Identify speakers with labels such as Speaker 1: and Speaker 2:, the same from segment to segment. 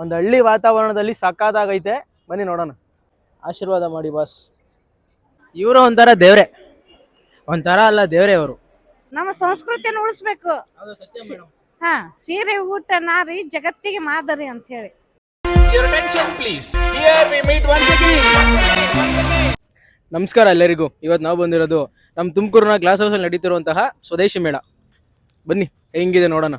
Speaker 1: ಒಂದು ಹಳ್ಳಿ ವಾತಾವರಣದಲ್ಲಿ ಸಕ್ಕತ್ತಾಗೈತೆ ಬನ್ನಿ ನೋಡೋಣ. ಆಶೀರ್ವಾದ ಮಾಡಿ ಬಾಸ್. ಇವರು ಒಂಥರ ದೇವ್ರೆ. ಒಂಥರ ಅಲ್ಲ ದೇವ್ರೆ ಅವರು
Speaker 2: ನಮ್ಮ ಸಂಸ್ಕೃತಿಯನ್ನು ಉಳಿಸ್ಬೇಕು. ಹಾ ಸೀರೆ ಊಟ ನಾರಿ ಜಗತ್ತಿಗೆ ಮಾದರಿ ಅಂತ ಹೇಳಿ
Speaker 1: ನಮಸ್ಕಾರ ಎಲ್ಲರಿಗೂ. ಇವತ್ತು ನಾವು ಬಂದಿರೋದು ನಮ್ಮ ತುಮಕೂರಿನ ಗ್ಲಾಸ್ ಹೌಸಲ್ಲಿ ನಡೀತಿರುವಂತಹ ಸ್ವದೇಶಿ ಮೇಳ. ಬನ್ನಿ ಹೆಂಗಿದೆ ನೋಡೋಣ.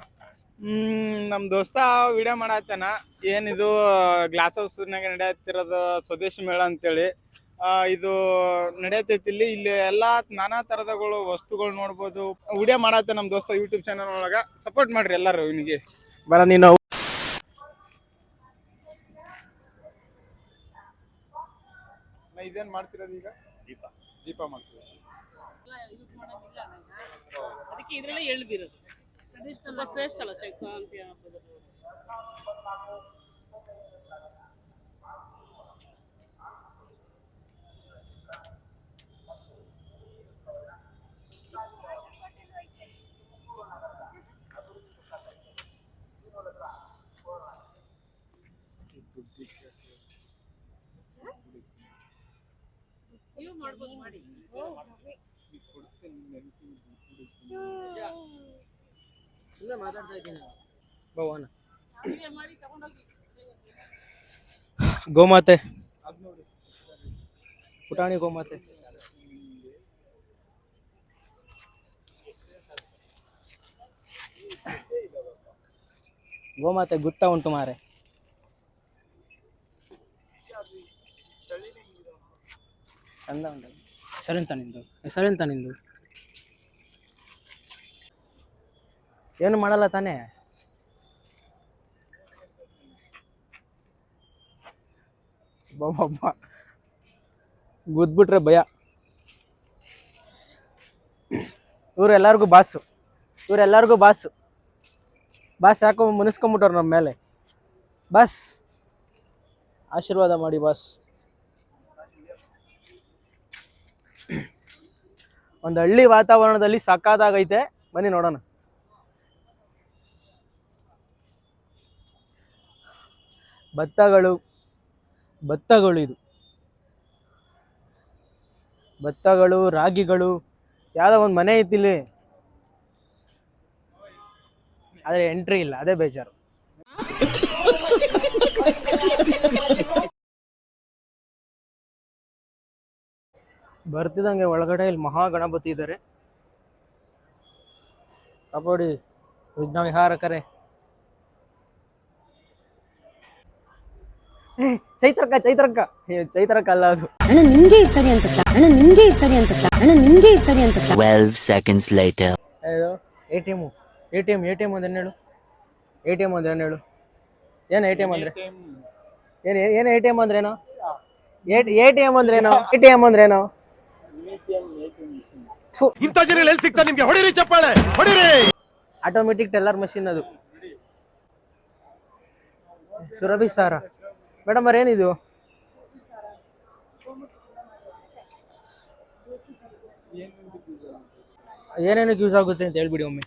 Speaker 3: ಹ್ಮ್ ನಮ್ ದೋಸ್ತ ವಿಡಿಯೋ ಮಾಡತ್ತಾನ ಏನಿದು ಗ್ಲಾಸ್ ಹೌಸ್ನಾಗ ನಡೆಯತ್ತಿರೋದು ಸ್ವದೇಶಿ ಮೇಳ ಅಂತೇಳಿ. ಆ, ಇದು ನಡೆಯತೈತಿ ಇಲ್ಲಿ. ಇಲ್ಲಿ ಎಲ್ಲಾ ನಾನಾ ತರದಗಳು ವಸ್ತುಗಳು ನೋಡ್ಬೋದು. ವಿಡಿಯೋ ಮಾಡತ್ತೆ ನಮ್ ದೋಸ್ತ ಯೂಟ್ಯೂಬ್ ಚಾನಲ್ ಒಳಗ. ಸಪೋರ್ಟ್ ಮಾಡ್ರಿ ಎಲ್ಲರೂ ಇವನಿಗೆ.
Speaker 1: ಬರ ನೀನು
Speaker 3: ನಾ ಇದೇನ್ ಮಾಡ್ತಿರೋದು ಈಗ? ದೀಪ. ದೀಪ ಮಾಡ್ತೀವಿ
Speaker 4: ಅದಕ್ಕೆ ಇದರಲ್ಲೇ ಎಳ್ಳು ಬೀರೋದು ತುಂಬಾ ಶ್ರೇಷ್ಠ ಅಲ್ಲ ಸಂಕ್ರಾಂತಿ ಹಬ್ಬದಲ್ಲಿ ನೀವು ಮಾಡ್ಬೋದು ಮಾಡಿ
Speaker 1: ಭಗವಾನ
Speaker 4: ಹೀಗೆ ಮಾಡಿ ತಗೊಂಡೋಗಿ
Speaker 1: ಗೋಮಾತೆ. ಪುಟಾಣಿ ಗೋಮಾತೆ. ಗೋಮಾತೆ ಗುತ್ತಾ ಉಂಟು ಮಾರೆ. ಚಂದ ಉಂಟು. ಹೆಸರೆಂತ ನಿಂದು. ಹೆಸರೆಂತ ನಿಂದು. ಏನು ಮಾಡಲ್ಲ ತಾನೇ? ಗುದ್ಬಿಟ್ರೆ ಭಯ. ಇವ್ರೆಲ್ಲರಿಗೂ ಬಾಸು. ಇವರೆಲ್ಲರಿಗೂ ಬಾಸು. ಬಾಸ್ ಯಾಕೋ ಮುನಿಸ್ಕೊಂಬಿಟ್ಟವ್ರು ನಮ್ಮ ಮೇಲೆ. ಬಾಸ್, ಆಶೀರ್ವಾದ ಮಾಡಿ ಬಾಸ್. ಒಂದು ಹಳ್ಳಿ ವಾತಾವರಣದಲ್ಲಿ ಸಾಕಾದಾಗೈತೆ. ಬನ್ನಿ ನೋಡೋಣ. ಭತ್ತಗಳು ಭತ್ತಗಳು ಇದು. ಭತ್ತಗಳು, ರಾಗಿಗಳು, ಯಾವುದೋ ಒಂದು ಮನೆ ಐತಿ ಇಲ್ಲಿ ಆದರೆ ಎಂಟ್ರಿ ಇಲ್ಲ, ಅದೇ ಬೇಜಾರು. ಬರ್ತಿದಂಗೆ ಒಳಗಡೆ ಇಲ್ಲಿ ಮಹಾಗಣಪತಿ ಇದ್ದಾರೆ ಕಬಡ್ಡಿ ವಿಘ್ನ ವಿಹಾರಕರೇ. ಚೈತ್ರಕ್ಕ ಚೈತ್ರಕ್ಕ. ಏ, ಚೈತ್ರಕ್ಕ ಅಲ್ಲ ಅದು.
Speaker 5: ಅಣ್ಣ ನಿಮ್ಗೆ ಇದು ಸರಿ ಅಂತ ಅಣ್ಣ ನಿಮ್ಗೆ ಇದು ಸರಿ ಅಂತ ಅಣ್ಣ ನಿಮ್ಗೆ ಇದು ಸರಿ ಅಂತ
Speaker 6: 12 seconds later.
Speaker 1: ಇದು A T M A T M A T M ಅಂದ್ರೆ ಹೇಳು? ಎ ಟಿ ಎಂ ಅಂದ್ರೆ ಏನು ಹೇಳು? ಏನು ಎ ಟಿ ಎಂ ಅಂದ್ರೆ? ಏನು ಏನು ಎ ಟಿ ಎಂ ಅಂದ್ರೇನು ಎ ಟಿ ಎಂ ಅಂದ್ರೇನು ಎ ಟಿ ಎಂ ಅಂದ್ರೇನು
Speaker 7: ಇಂಥ ಜನ ಎಲ್ಲಿ ಸಿಗ್ತಾರೆ ನಿಮ್ಗೆ? ಹೊಡಿರಿ ಚಪ್ಪಾಳೆ ಹೊಡಿರಿ.
Speaker 1: ಆಟೋಮೆಟಿಕ್ ಟೆಲ್ಲರ್ ಮಷಿನ್ ಅದು. ಸುರಭಿ ಸಾರ. ಮೇಡಮ್ ಅವ್ರ ಏನಿದು? ಏನೇನಕ್ಕೆ ಯೂಸ್ ಆಗುತ್ತೆ ಅಂತ ಹೇಳ್ಬಿಡಿ ಒಮ್ಮೆ.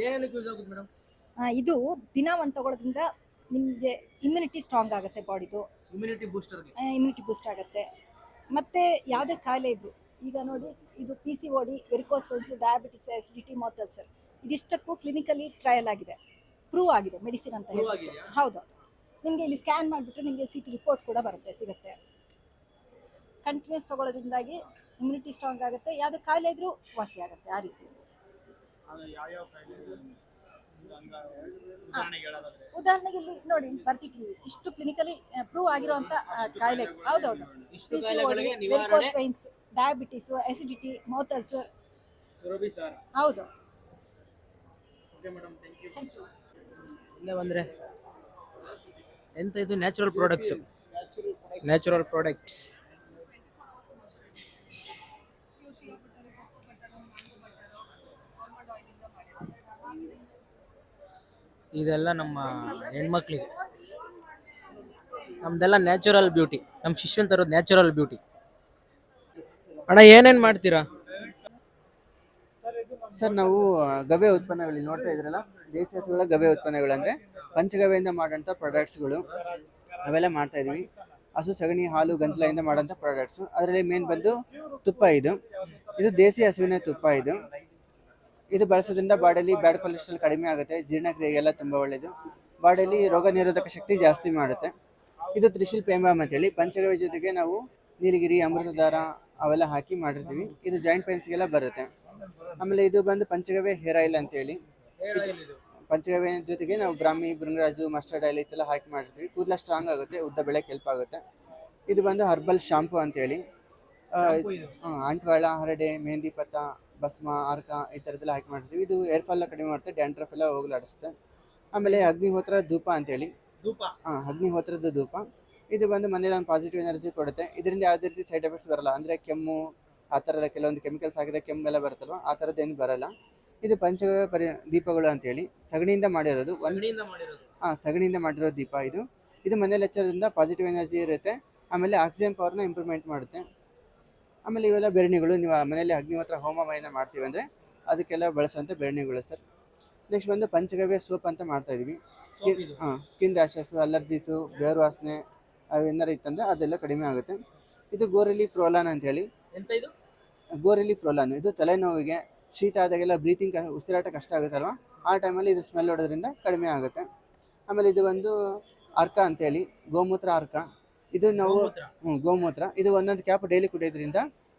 Speaker 1: ಏನೇನಕ್ಕೆ ಯೂಸ್ ಆಗುತ್ತೆ ಮೇಡಮ್?
Speaker 8: ಆ, ಇದು ದಿನ ಒಂದು ತಗೊಳ್ಳೋದ್ರಿಂದ ನಿಮಗೆ ಇಮ್ಯುನಿಟಿ ಸ್ಟ್ರಾಂಗ್ ಆಗುತ್ತೆ ಬಾಡಿದು
Speaker 1: ಇಮ್ಯುನಿಟಿ ಬೂಸ್ಟರ್ಗೆ
Speaker 8: ಇಮ್ಯುನಿಟಿ ಬೂಸ್ಟ್ ಆಗುತ್ತೆ. ಮತ್ತೆ ಯಾವುದೇ ಕಾಯಿಲೆ ಇದ್ರು ಈಗ ನೋಡಿ ಇದು P C O D varicose veins diabetes acidity mouth ulcer ಇದಿಷ್ಟಕ್ಕೂ clinically trial ಆಗಿದೆ. ಪ್ರೂವ್ ಆಗಿದೆ ಮೆಡಿಸಿನ್ ಅಂತ ಹೇಳಿ? ಹೌದು. ನಿಮಗೆ ಇಲ್ಲಿ ಸ್ಕ್ಯಾನ್ ಮಾಡಿಬಿಟ್ರೆ ನಿಮಗೆ ಸಿ ಟಿ ರಿಪೋರ್ಟ್ ಕೂಡ ಬರುತ್ತೆ ಸಿಗುತ್ತೆ. ಕಂಟಿನ್ಯೂಸ್ ತಗೊಳ್ಳೋದ್ರಿಂದಾಗಿ ಇಮ್ಯುನಿಟಿ ಸ್ಟ್ರಾಂಗ್ ಆಗುತ್ತೆ. ಯಾವುದೇ ಕಾಯಿಲೆ ಇದ್ರೂ ವಾಸಿ ಆಗುತ್ತೆ ಆ ರೀತಿ. ಉದಾಹರಣೆಗೆ ಇಲ್ಲಿ ನೋಡಿ ಬರ್ತಿದ್ವಿ ಇಷ್ಟು ಕ್ಲಿನಿಕಲಿ ಪ್ರೂವ್ ಆಗಿರುವಂತ ಕಾಯಿಲೆ. ಹೌದೌದು.
Speaker 1: ಇಷ್ಟು ಕಾಯಿಲೆಗಳಿಗೆ ನಿವಾರಣೆ
Speaker 8: ವೆರಿಕೋಸ್ ವೈನ್ಸ್ ಡಯಾಬಿಟಿಸ್ ಎಸಿಡಿಟಿ ಹೌದು.
Speaker 1: ಹಿಂದೆ ಬಂದರೆ. ಎಂತ ಇದು ನ್ಯಾಚುರಲ್ ಪ್ರಾಡಕ್ಟ್ಸ್ ನ್ಯಾಚುರಲ್ ಪ್ರಾಡಕ್ಟ್ಸ್ ಇದೆಲ್ಲ ನಮ್ಮ ಹೆಣ್ಮಕ್ಳಿಗೆ. ನಮ್ದೆಲ್ಲ ನ್ಯಾಚುರಲ್ ಬ್ಯೂಟಿ ನಮ್ಮ ಶಿಷ್ಯನ್ ತರೋದು ನ್ಯಾಚುರಲ್ ಬ್ಯೂಟಿ ಅಣ್ಣ, ಏನೇನು ಮಾಡ್ತೀರಾ?
Speaker 9: ಸರ್, ನಾವು ಗವೆ ಉತ್ಪನ್ನಗಳು ಇಲ್ಲಿ ನೋಡ್ತಾ ಇದ್ರಲ್ಲ ದೇಸಿ ಹಸುಗಳ ಗವೆ ಉತ್ಪನ್ನಗಳಂದ್ರೆ
Speaker 6: ಪಂಚಗವ್ಯದಿಂದ ಮಾಡೋಂಥ ಪ್ರಾಡಕ್ಟ್ಸ್ಗಳು ಅವೆಲ್ಲ ಮಾಡ್ತಾ ಇದೀವಿ ಹಸು, ಸಗಣಿ, ಹಾಲು ಗಂಟ್ಲೆಯಿಂದ ಮಾಡೋಂಥ ಪ್ರಾಡಕ್ಟ್ಸು ಅದರಲ್ಲಿ ಮೇನ್ ಬಂದು ತುಪ್ಪ ಇದು. ಇದು ದೇಸಿ ಹಸುವಿನ ತುಪ್ಪ ಇದು. ಇದು ಬಳಸೋದ್ರಿಂದ ಬಾಡಿಯಲ್ಲಿ ಬ್ಯಾಡ್ ಕೊಲೆಸ್ಟ್ರಾಲ್ ಕಡಿಮೆ ಆಗುತ್ತೆ. ಜೀರ್ಣಕ್ರಿಯೆಗೆಲ್ಲ ತುಂಬ ಒಳ್ಳೆಯದು ಬಾಡಿಯಲ್ಲಿ ರೋಗ ನಿರೋಧಕ ಶಕ್ತಿ ಜಾಸ್ತಿ ಮಾಡುತ್ತೆ. ಇದು ತ್ರಿಶೂಲ್ ಪೇಂಬಾಮ್ ಅಂತೇಳಿ. ಪಂಚಗವ್ಯ ಜೊತೆಗೆ ನಾವು ನೀಲಗಿರಿ, ಅಮೃತಧಾರ ಅವೆಲ್ಲ ಹಾಕಿ ಮಾಡಿರ್ತೀವಿ. ಇದು ಜಾಯಿಂಟ್ ಪೈನ್ಸ್ಗೆಲ್ಲ ಬರುತ್ತೆ. ಆಮೇಲೆ ಇದು ಬಂದು ಪಂಚಗವ್ಯ ಹೇರ್ ಆಯಿಲ್ ಅಂತೇಳಿ. ಪಂಚಗವ್ಯ ಜೊತೆಗೆ ನಾವು ಬ್ರಾಹ್ಮಿ ಬೃಂಗರಾಜು ಮಸ್ಟರ್ಡ್ ಆಯಿಲ್ ಇತ್ತೆಲ್ಲ ಹಾಕಿ ಮಾಡಿರ್ತೀವಿ. ಕೂದಲ ಸ್ಟ್ರಾಂಗ್ ಆಗುತ್ತೆ ಉದ್ದ ಬೆಳಕ್ಕೆ ಹೆಲ್ಪ್ ಆಗುತ್ತೆ. ಇದು ಬಂದು ಹರ್ಬಲ್ ಶಾಂಪು ಅಂತೇಳಿ. ಅಂಟ್ವಾಳ ಹರಡೆ ಮೆಹಂದಿ ಪತ್ತ ಭಸ್ಮ ಅರ್ಕ ಈ ಥರದ್ದೆಲ್ಲ ಹಾಕಿ ಮಾಡ್ತೀವಿ ಇದು ಏರ್ ಫಾಲ್ ಕಡಿಮೆ ಮಾಡುತ್ತೆ ಡ್ಯಾಂಡ್ರಫ್ ಎಲ್ಲ ಹೋಗ್ಲಾಡಿಸುತ್ತೆ. ಆಮೇಲೆ ಅಗ್ನಿಹೋತ್ರ ಧೂಪ ಅಂತೇಳಿ.
Speaker 1: ಧೂಪ?
Speaker 6: ಹಾಂ ಅಗ್ನಿಹೋತ್ರದ ಧೂಪ. ಇದು ಬಂದು ಮನೇಲಿ ಒಂದು ಪಾಸಿಟಿವ್ ಎನರ್ಜಿ ಕೊಡುತ್ತೆ. ಇದರಿಂದ ಯಾವುದೇ ರೀತಿ ಸೈಡ್ ಎಫೆಕ್ಟ್ಸ್ ಬರಲ್ಲ. ಅಂದರೆ ಕೆಮ್ಮು ಆ ಥರ ಎಲ್ಲ ಕೆಲವೊಂದು ಕೆಮಿಕಲ್ಸ್ ಹಾಕಿದ ಕೆಮ್ಮೆಲ್ಲ ಬರುತ್ತಲ್ವ? ಆ ಥರದ್ದು ಏನು ಬರಲ್ಲ. ಇದು ಪಂಚಗವ್ಯ ಪರಿ ದೀಪಗಳು ಅಂತೇಳಿ ಸಗಣಿಯಿಂದ ಮಾಡಿರೋದು ಒಂದು ಹಾಂ ಸಗಣಿಯಿಂದ ಮಾಡಿರೋ ದೀಪ ಇದು. ಇದು ಮನೇಲಿ ಹಚ್ಚೋದ್ರಿಂದ ಪಾಸಿಟಿವ್ ಎನರ್ಜಿ ಇರುತ್ತೆ. ಆಮೇಲೆ ಆಕ್ಸಿಜನ್ ಪವರ್ನ ಇಂಪ್ರೂವ್ಮೆಂಟ್ ಮಾಡುತ್ತೆ. ಆಮೇಲೆ ಇವೆಲ್ಲ ಬೆರಣಿಗಳು ನೀವು ಆ ಮನೇಲಿ ಹೋಮ ಮೈನ ಮಾಡ್ತೀವಿ ಅಂದರೆ ಅದಕ್ಕೆಲ್ಲ ಬಳಸುವಂಥ ಬೆರಣಿಗಳು ಸರ್. ನೆಕ್ಸ್ಟ್ ಬಂದು ಪಂಚಗವ್ಯ ಸೋಪ್ ಅಂತ ಮಾಡ್ತಾ ಇದೀವಿ. ಹಾಂ ಸ್ಕಿನ್ ರ್ಯಾಶಸ್ಸು ಅಲರ್ಜೀಸು ಬೇರು ವಾಸನೆ ಏನಾರು ಇತ್ತಂದರೆ ಅದೆಲ್ಲ ಕಡಿಮೆ ಆಗುತ್ತೆ. ಇದು ಗೋರಿಲಿ ಫ್ರೋಲಾನ್ ಅಂತೇಳಿ. ಗೋರಿಲಿ ಫ್ರೋಲಾನ್. ಇದು ತಲೆನೋವಿಗೆ ಶೀತ ಆದಾಗೆಲ್ಲ ಬ್ರೀತಿಂಗ್ ಉಸಿರಾಟ ಕಷ್ಟ ಆಗುತ್ತಲ್ವ? ಆ ಟೈಮಲ್ಲಿ ಇದು ಸ್ಮೆಲ್ ಹೊಡೋದ್ರಿಂದ ಕಡಿಮೆ ಆಗುತ್ತೆ. ಆಮೇಲೆ ಇದು ಒಂದು ಅರ್ಕ ಅಂತೇಳಿ ಗೋಮೂತ್ರ ಅರ್ಕ. ಇದು ನಾವು
Speaker 1: ಗೋಮೂತ್ರ.
Speaker 6: ಗೋಮೂತ್ರ. ಇದು ಒಂದೊಂದು ಕ್ಯಾಪ್ ಡೈಲಿ ಕುಡಿಯೋದ್ರಿಂದ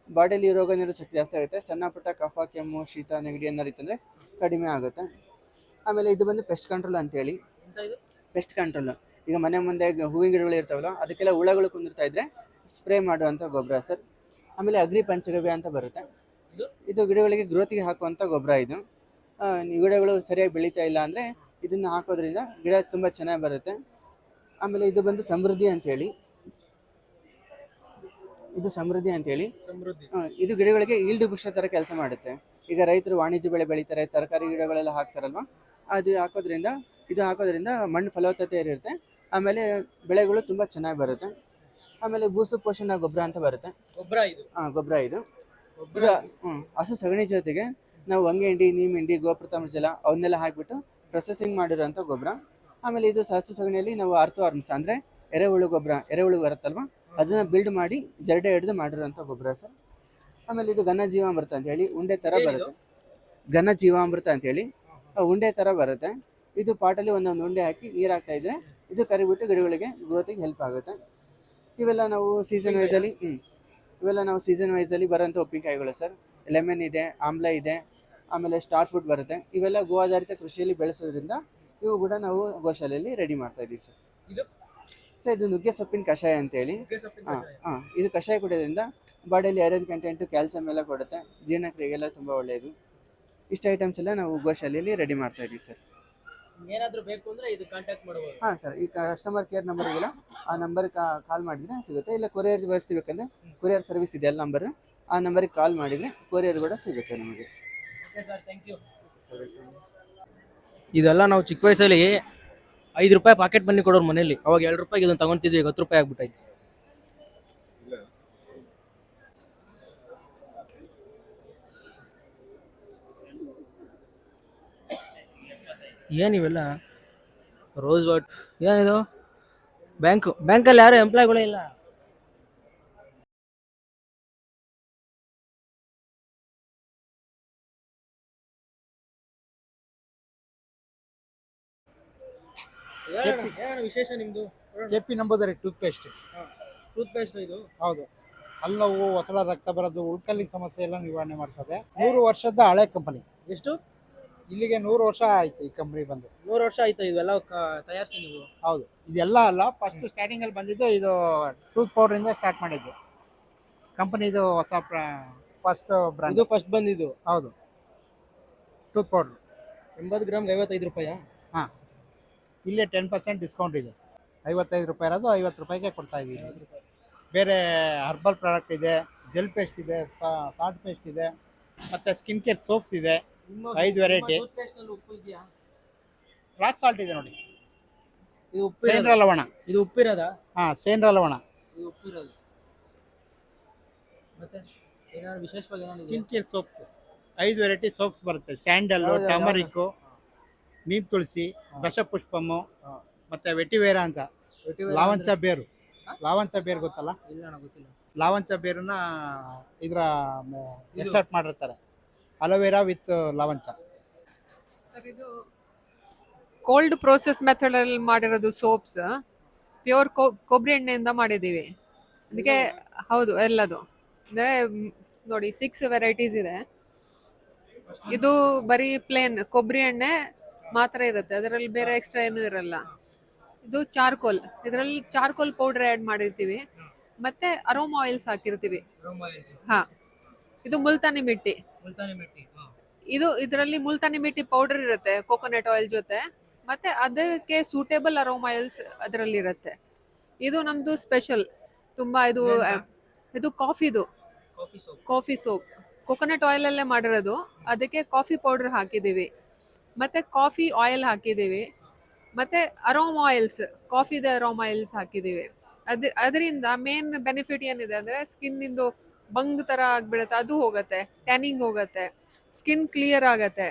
Speaker 6: ಬಾಡಿಯಲ್ಲಿ ರೋಗ ನಿರೋಧಕ ಶಕ್ತಿ ಜಾಸ್ತಿ ಆಗುತ್ತೆ. ಸಣ್ಣ ಪುಟ್ಟ ಕಫ ಕೆಮ್ಮು ಶೀತ ನೆಗಡಿ ಏನಾರು ಇತ್ತಂದರೆ ಕಡಿಮೆ ಆಗುತ್ತೆ. ಆಮೇಲೆ ಇದು ಬಂದು ಪೆಸ್ಟ್ ಕಂಟ್ರೋಲ್ ಅಂತೇಳಿ. ಪೆಸ್ಟ್ ಕಂಟ್ರೋಲ್ ಈಗ ಮನೆ ಮುಂದೆ ಹೂವಿನ ಗಿಡಗಳು ಇರ್ತಾವಲ್ಲ ಅದಕ್ಕೆಲ್ಲ ಹುಳಗಳು ಕುಂದಿರ್ತಾ ಇದ್ರೆ ಸ್ಪ್ರೇ ಮಾಡುವಂಥ ಗೊಬ್ಬರ ಸರ್. ಆಮೇಲೆ ಅಗ್ರಿ ಪಂಚಗವ್ಯ ಅಂತ ಬರುತ್ತೆ.
Speaker 1: ಇದು?
Speaker 6: ಗಿಡಗಳಿಗೆ ಗ್ರೋತಿಗೆ ಹಾಕುವಂಥ ಗೊಬ್ಬರ ಇದು. ಗಿಡಗಳು ಸರಿಯಾಗಿ ಬೆಳೀತಾ ಇಲ್ಲ ಅಂದರೆ ಇದನ್ನು ಹಾಕೋದ್ರಿಂದ ಗಿಡ ತುಂಬ ಚೆನ್ನಾಗಿ ಬರುತ್ತೆ. ಆಮೇಲೆ ಇದು ಬಂದು ಸಮೃದ್ಧಿ ಅಂತೇಳಿ ಇದು ಸಮೃದ್ಧಿ ಅಂತೇಳಿ
Speaker 1: ಸಮೃದ್ಧಿ.
Speaker 6: ಇದು ಗಿಡಗಳಿಗೆ ಈಲ್ಡ್ ಬುಷ್ಟ ಥರ ಕೆಲಸ ಮಾಡುತ್ತೆ. ಈಗ ರೈತರು ವಾಣಿಜ್ಯ ಬೆಳೆ ಬೆಳೀತಾರೆ ತರಕಾರಿ ಗಿಡಗಳೆಲ್ಲ ಹಾಕ್ತಾರಲ್ವ? ಅದು ಹಾಕೋದ್ರಿಂದ ಇದು ಹಾಕೋದ್ರಿಂದ ಮಣ್ಣು ಫಲವತ್ತತೆ ಇರುತ್ತೆ. ಆಮೇಲೆ ಬೆಳೆಗಳು ತುಂಬ ಚೆನ್ನಾಗಿ ಬರುತ್ತೆ. ಆಮೇಲೆ ಭೂಸು ಪೋಷಣ ಗೊಬ್ಬರ ಅಂತ ಬರುತ್ತೆ.
Speaker 1: ಗೊಬ್ಬರ ಇದು.
Speaker 6: ಹಾಂ ಗೊಬ್ಬರ ಇದು. ಹ್ಞೂ ಹಸು ಸಗಣಿ ಜೊತೆಗೆ ನಾವು ಹಂಗೆ ಹಿಂಡಿ ನೀಮ್ ಹಿಂಡಿ ಗೋಪೃತಮ ಜಲ ಅವನ್ನೆಲ್ಲ ಹಾಕಿಬಿಟ್ಟು ಪ್ರೊಸೆಸಿಂಗ್ ಮಾಡಿರೋಂಥ ಗೊಬ್ಬರ ಆಮೇಲೆ ಇದು ಹಸು ಸಗಣಿಯಲ್ಲಿ ನಾವು ಅರ್ಥ ಆರ್ಮ್ಸ್ ಅಂದರೆ ಎರೆಹುಳು ಗೊಬ್ಬರ ಎರೆಹುಳು ಬರುತ್ತಲ್ವ? ಅದನ್ನ ಬಿಲ್ಡ್ ಮಾಡಿ ಜರಡೆ ಹಿಡಿದು ಮಾಡಿರೋಂಥ ಗೊಬ್ಬರ ಸರ್. ಆಮೇಲೆ ಇದು ಘನ ಜೀವಾಮೃತ ಅಂತ ಹೇಳಿ ಉಂಡೆ ಥರ
Speaker 1: ಏನಿದು?
Speaker 6: ಬರುತ್ತೆ. ಘನ ಜೀವಾಮೃತ ಅಂತ ಹೇಳಿ ಉಂಡೆ ಥರ ಬರುತ್ತೆ. ಇದು ಪಾಟಲ್ಲಿ ಒಂದೊಂದು ಉಂಡೆ ಹಾಕಿ ನೀರು ಹಾಕ್ತಾ ಇದ್ರೆ ಇದು ಕರಿಬಿಟ್ಟು ಗಿಡಗಳಿಗೆ ಗ್ರೋತಿಗೆ ಹೆಲ್ಪ್ ಆಗುತ್ತೆ. ಇವೆಲ್ಲ ನಾವು ಸೀಸನ್ ವೈಸಲ್ಲಿ ಹ್ಞೂ ಇವೆಲ್ಲ ನಾವು ಸೀಸನ್ ವೈಸಲ್ಲಿ ಬರೋಂಥ ಉಪ್ಪಿನಕಾಯಿಗಳು ಸರ್ ಲೆಮನ್ ಇದೆ ಆಮ್ಲ ಇದೆ ಆಮೇಲೆ ಸ್ಟಾರ್ ಫುಡ್ ಬರುತ್ತೆ. ಇವೆಲ್ಲ ಗೋ ಆಧಾರಿತ ಕೃಷಿಯಲ್ಲಿ ಬೆಳೆಸೋದ್ರಿಂದ ಇವು ಕೂಡ ನಾವು ಗೋಶಾಲೆಯಲ್ಲಿ ರೆಡಿ ಮಾಡ್ತಾ ಇದ್ದೀವಿ ಸರ್
Speaker 1: ಇದು?
Speaker 6: ಸರ್ ಇದು ನುಗ್ಗೆ ಸೊಪ್ಪಿನ ಕಷಾಯ ಅಂತೇಳಿ. ಹಾಂ ಹಾಂ ಇದು ಕಷಾಯ ಕುಡಿಯೋದ್ರಿಂದ ಬಾಡಿಯಲ್ಲಿ ಐರನ್ ಕಂಟೆಂಟು ಕ್ಯಾಲ್ಸಿಯಂ ಎಲ್ಲ ಕೊಡುತ್ತೆ. ಜೀರ್ಣಕ್ರಿಯೆಗೆಲ್ಲ ತುಂಬ ಒಳ್ಳೆಯದು ಇಷ್ಟು ಐಟಮ್ಸ್ ಎಲ್ಲ ನಾವು ಗೋಶಾಲೆಯಲ್ಲಿ ರೆಡಿ ಮಾಡ್ತಾ ಇದ್ದೀವಿ ಸರ್
Speaker 1: ಏನಾದ್ರೂ ಬೇಕು ಅಂದ್ರೆ ಇದು ಕಾಂಟ್ಯಾಕ್ಟ್ ಮಾಡಬಹುದು
Speaker 6: ಹಾಂ ಸರ್ ಈ ಕಸ್ಟಮರ್ ಕೇರ್ ನಂಬರ್ ಇದೆಯಲ್ಲ ಆ ನಂಬರ್ ಕಾಲ್ ಮಾಡಿದರೆ ಸಿಗುತ್ತೆ. ಇಲ್ಲ ಕೊರಿಯರ್ ವ್ಯವಸ್ಥೆ ಬೇಕಂದ್ರೆ ಕೊರಿಯರ್ ಸರ್ವಿಸ್ ಇದೆ ಅಲ್ಲ ನಂಬರ್ ಆ ನಂಬರಿಗೆ ಕಾಲ್ ಮಾಡಿದರೆ ಕೊರಿಯರ್ ಕೂಡ ಸಿಗುತ್ತೆ ನಮಗೆ.
Speaker 1: Okay sir thank you
Speaker 6: sir
Speaker 1: ಇದೆಲ್ಲ ನಾವು ಚಿಕ್ಕ ವಯಸ್ಸಲ್ಲಿ ಐದು ರೂಪಾಯಿ ಪಾಕೆಟ್ ಬನ್ನಿ ಕೊಡೋರು ಮನೇಲಿ ಅವಾಗ ಎರಡು ರೂಪಾಯಿಗೆ ಇದನ್ನು ತಗೊಂತಿದ್ವಿ ಈಗ ಹತ್ತು ರೂಪಾಯಿ ಆಗ್ಬಿಟ್ಟೈತೆ ಏನಿವೆಲ್ಲ ರೋಸ್ ವಾಟ್ ಏನಿದು? ಬ್ಯಾಂಕ್ ಬ್ಯಾಂಕಲ್ಲಿ ಯಾರು ಎಂಪ್ಲಾಯ್ಗಳೇ ಇಲ್ಲ. ವಿಶೇಷ ನಿಮ್ದು?
Speaker 9: K P Namboodiri tooth paste
Speaker 1: tooth paste ಇದು?
Speaker 9: ಹೌದು. ಹಲ್ಲುನೋವು ಹೊಸಳ ರಕ್ತ ಬರೋದು ಉಳ್ಕಲ್ಲಿನ ಸಮಸ್ಯೆ ಎಲ್ಲ ನಿವಾರಣೆ ಮಾಡ್ತದೆ. ಮೂರು ವರ್ಷದ ಹಳೆ ಕಂಪನಿ
Speaker 1: ಎಷ್ಟು?
Speaker 9: ಇಲ್ಲಿಗೆ ನೂರು ವರ್ಷ ಆಯ್ತು ಈ ಕಂಪನಿ ಬಂದು.
Speaker 1: ನೂರು ವರ್ಷ ಆಯ್ತು ಇವೆಲ್ಲ ತಯಾರಿಸಿ ನೀವು?
Speaker 9: ಹೌದು. ಇದೆಲ್ಲ ಅಲ್ಲ ಫಸ್ಟ್ ಸ್ಟಾರ್ಟಿಂಗ್ ಅಲ್ಲಿ ಬಂದಿದ್ದು ಇದು ಟೂತ್ ಪೌಡರ್ ಇಂದ ಸ್ಟಾರ್ಟ್ ಮಾಡಿದ್ದು. ಕಂಪನಿದು ಹೊಸ ಫಸ್ಟ್ ಬ್ರಾಂಡ್
Speaker 1: ಇದು ಫಸ್ಟ್ ಬಂದಿದ್ದು?
Speaker 9: ಹೌದು. ಟೂತ್ ಪೌಡರ್
Speaker 1: ಎಂಬತ್ತು ಗ್ರಾಮ್ ಐವತ್ತೈದು ರೂಪಾಯಿ?
Speaker 9: ಹಾ. ಇಲ್ಲೇ ಟೆನ್ ಪರ್ಸೆಂಟ್ ಡಿಸ್ಕೌಂಟ್ ಇದೆ. ಐವತ್ತೈದು ರೂಪಾಯಿ ಇರೋದು ಐವತ್ತು ರೂಪಾಯಿಗೆ ಕೊಡ್ತಾ ಇದ್ದೀವಿ ಬೇರೆ ಹರ್ಬಲ್ ಪ್ರಾಡಕ್ಟ್ ಇದೆ ಜೆಲ್ ಪೇಸ್ಟ್ ಇದೆ ಸಾಲ್ಟ್ ಪೇಸ್ಟ್ ಇದೆ ಮತ್ತು ಸ್ಕಿನ್ ಕೇರ್ ಸೋಪ್ಸ್ ಇದೆ. ಐದು ವೆರೈಟಿ
Speaker 1: ಉಪ್ಪು ಇದೆಯಾ?
Speaker 9: ರಾಕ್ ಸಾಲ್ಟ್ ಇದೆ ನೋಡಿ.
Speaker 1: ಇದು ಉಪ್ಪು
Speaker 9: ಸೇಂದ್ರ
Speaker 1: ಇರೋದಾ?
Speaker 9: ಲವಣ.
Speaker 1: ಇದು ಉಪ್ಪಿರೋದಾ
Speaker 9: ಹಾ ಸೇಂದ್ರ ಲವಣ.
Speaker 1: ಇದು ಉಪ್ಪಿರೋದು ಮತ್ತೆ ಏನಾದ್ರು ವಿಶೇಷವಾಗಿ ಏನಾದ್ರು
Speaker 9: ಸ್ಕಿನ್ ಕೇರ್ ಸೋಪ್ಸ್ ಐದು ವೆರೈಟಿ ಸೋಪ್ಸ್ ಬರುತ್ತೆ. ಸ್ಯಾಂಡಲ್
Speaker 1: ಯಾವ್ದು- ಯಾವ್ದು?
Speaker 9: ಟಮರಿಕ್ಕು ನೀಮ್ ತುಳಸಿ ದಶಪುಷ್ಪಮ್ಮು
Speaker 1: ಹಾ.
Speaker 9: ಮತ್ತೆ ವೆಟಿವೇರ ಅಂತ. ಲಾವಂಚ ಬೇರು. ಲಾವಂಚ ಬೇರು ಗೊತ್ತಲ್ಲ?
Speaker 1: ಇಲ್ಲ ಅಣ್ಣ ಗೊತ್ತಿಲ್ಲ.
Speaker 9: ಲಾವಂಚ ಬೇರನ್ನ ಇದ್ರ ಎಕ್ಸ್ಟ್ರಾಕ್ಟ್ ಮಾಡಿರ್ತಾರೆ. ಅಲೋವೆರಾ ವಿತ್ ಲವಂಚ.
Speaker 10: ಸರ್ ಇದು ಕೋಲ್ಡ್ ಪ್ರೋಸೆಸ್ ಮೆಥಡಲ್ಲಿ ಮಾಡಿರೋದು ಸೋಪ್ಸ್ ಪ್ಯೂರ್ ಕೊಬ್ಬರಿ ಎಣ್ಣೆಯಿಂದ ಮಾಡಿದ್ದೀವಿ. ಅದಕ್ಕೆ ಹೌದು ಎಲ್ಲದು. ಅಂದರೆ ನೋಡಿ ಸಿಕ್ಸ್ ವೆರೈಟೀಸ್ ಇದೆ. ಇದು ಬರೀ ಪ್ಲೇನ್ ಕೊಬ್ಬರಿ ಎಣ್ಣೆ ಮಾತ್ರ ಇರುತ್ತೆ. ಅದರಲ್ಲಿ ಬೇರೆ ಎಕ್ಸ್ಟ್ರಾ ಏನೂ ಇರಲ್ಲ. ಇದು ಚಾರ್ಕೋಲ್. ಇದರಲ್ಲಿ ಚಾರ್ಕೋಲ್ ಪೌಡರ್ ಆ್ಯಡ್ ಮಾಡಿರ್ತೀವಿ. ಮತ್ತೆ ಅರೋಮ್ ಆಯಿಲ್ಸ್ ಹಾಕಿರ್ತೀವಿ. ಹಾಂ. ಇದು ಮುಲ್ತಾನಿ ಮಿಟ್ಟಿ. ಇದು ಇದರಲ್ಲಿ ಮುಲ್ತಾನಿ ಮಿಟ್ಟಿ ಪೌಡರ್ ಇರುತ್ತೆ ಕೋಕೋನಟ್ ಆಯಿಲ್ ಜೊತೆ. ಮತ್ತೆ ಅದಕ್ಕೆ ಸೂಟೇಬಲ್ ಅರೋಮಾ ಆಯಿಲ್ಸ್ ಅದರಲ್ಲಿ ಇರುತ್ತೆ. ಇದು ನಮ್ದು ಸ್ಪೆಷಲ್ ತುಂಬಾ ಇದು ಇದು ಕಾಫಿದು ಕಾಫಿ ಸೋಪ್ ಕೋಕೋನಟ್ ಆಯಿಲ್ ಅಲ್ಲೇ ಮಾಡಿರೋದು. ಅದಕ್ಕೆ ಕಾಫಿ ಪೌಡರ್ ಹಾಕಿದ್ದೀವಿ. ಮತ್ತೆ ಕಾಫಿ ಆಯಿಲ್ ಹಾಕಿದ್ದೀವಿ. ಮತ್ತೆ ಅರೋಮ್ ಆಯಿಲ್ಸ್ ಕಾಫಿದ ಅರೋಮ್ ಆಯಿಲ್ಸ್ ಹಾಕಿದ್ದೀವಿ. ಅದ್ ಅದರಿಂದ ಮೇನ್ ಬೆನಿಫಿಟ್ ಏನಿದೆ ಅಂದರೆ ಸ್ಕಿನ್ನಿಂದು ಬಂಗ್ ಥರ ಆಗ್ಬಿಡತ್ತೆ, ಅದು ಹೋಗುತ್ತೆ, ಟ್ಯಾನಿಂಗ್ ಹೋಗುತ್ತೆ, ಸ್ಕಿನ್ ಕ್ಲಿಯರ್ ಆಗತ್ತೆ.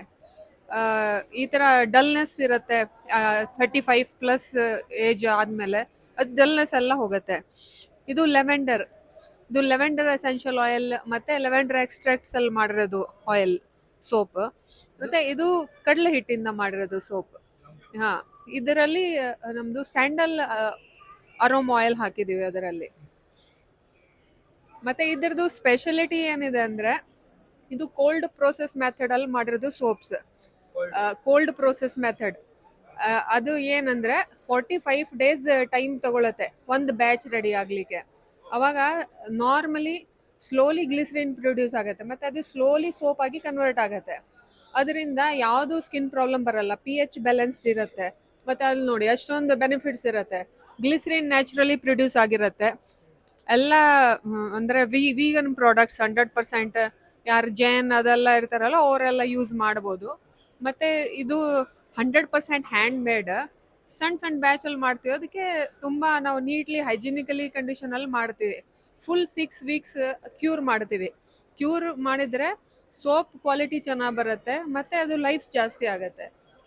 Speaker 10: ಈ ಥರ ಡಲ್ನೆಸ್ ಇರುತ್ತೆ ಥರ್ಟಿ ಫೈವ್ ಪ್ಲಸ್ ಏಜ್ ಆದಮೇಲೆ, ಅದು ಡಲ್ನೆಸ್ ಎಲ್ಲ ಹೋಗುತ್ತೆ. ಇದು ಲೆವೆಂಡರ್ ಇದು ಲೆವೆಂಡರ್ ಎಸೆನ್ಷಿಯಲ್ ಆಯಿಲ್ ಮತ್ತು ಲೆವೆಂಡರ್ ಎಕ್ಸ್ಟ್ರಾಕ್ಟ್ಸ್ ಅಲ್ಲಿ ಮಾಡಿರೋದು ಆಯಿಲ್ ಸೋಪ್ ಮತ್ತು ಇದು ಕಡಲೆ ಹಿಟ್ಟಿಂದ ಮಾಡಿರೋದು ಸೋಪ್ ಹಾಂ, ಇದರಲ್ಲಿ ನಮ್ದು ಸ್ಯಾಂಡಲ್ ಅರೋಮ್ ಆಯಿಲ್ ಹಾಕಿದ್ದೀವಿ ಅದರಲ್ಲಿ. ಮತ್ತೆ ಇದ್ರದ್ದು ಸ್ಪೆಷಾಲಿಟಿ ಏನಿದೆ ಅಂದರೆ ಇದು ಕೋಲ್ಡ್ ಪ್ರೋಸೆಸ್ ಮೆಥಡಲ್ಲಿ ಮಾಡಿರೋದು ಸೋಪ್ಸ್ ಕೋಲ್ಡ್ ಪ್ರೋಸೆಸ್ ಮೆಥಡ್ ಅದು ಏನಂದ್ರೆ ಫಾರ್ಟಿ ಫೈವ್ ಡೇಸ್ ಟೈಮ್ ತಗೊಳತ್ತೆ ಒಂದು ಬ್ಯಾಚ್ ರೆಡಿ ಆಗಲಿಕ್ಕೆ. ಅವಾಗ ನಾರ್ಮಲಿ ಸ್ಲೋಲಿ ಗ್ಲಿಸರಿನ್ ಪ್ರೊಡ್ಯೂಸ್ ಆಗುತ್ತೆ ಮತ್ತೆ ಅದು ಸ್ಲೋಲಿ ಸೋಪ್ ಆಗಿ ಕನ್ವರ್ಟ್ ಆಗುತ್ತೆ. ಅದರಿಂದ ಯಾವುದು ಸ್ಕಿನ್ ಪ್ರಾಬ್ಲಮ್ ಬರಲ್ಲ ಪಿ ಎಚ್ ಬ್ಯಾಲೆನ್ಸ್ಡ್ ಇರುತ್ತೆ. ಮತ್ತು ಅಲ್ಲಿ ನೋಡಿ ಅಷ್ಟೊಂದು ಬೆನಿಫಿಟ್ಸ್ ಇರುತ್ತೆ. ಗ್ಲಿಸರಿನ್ ನ್ಯಾಚುರಲಿ ಪ್ರೊಡ್ಯೂಸ್ ಆಗಿರುತ್ತೆ. ಎಲ್ಲ ಅಂದರೆ ವಿ ವೀಗನ್ ಪ್ರಾಡಕ್ಟ್ಸ್ ಹಂಡ್ರೆಡ್ ಪರ್ಸೆಂಟ್ ಯಾರು ಜೇನ್ ಅದೆಲ್ಲ ಇರ್ತಾರಲ್ಲ, ಅವರೆಲ್ಲ ಯೂಸ್ ಮಾಡ್ಬೋದು. ಮತ್ತೆ ಇದು ಹಂಡ್ರೆಡ್ ಪರ್ಸೆಂಟ್ ಹ್ಯಾಂಡ್ ಮೇಡ್ ಸಣ್ಣ ಸಣ್ಣ ಬ್ಯಾಚಲ್ಲಿ ಮಾಡ್ತೀವಿ. ಅದಕ್ಕೆ ತುಂಬ ನಾವು ನೀಟ್ಲಿ ಹೈಜಿನಿಕಲಿ ಕಂಡೀಷನಲ್ಲಿ ಮಾಡ್ತೀವಿ. ಫುಲ್ ಸಿಕ್ಸ್ ವೀಕ್ಸ್ ಕ್ಯೂರ್ ಮಾಡ್ತೀವಿ. ಕ್ಯೂರ್ ಮಾಡಿದರೆ ಸೋಪ್ ಕ್ವಾಲಿಟಿ ಚೆನ್ನಾಗಿ ಬರುತ್ತೆ, ಮತ್ತು ಅದು ಲೈಫ್ ಜಾಸ್ತಿ ಆಗುತ್ತೆ.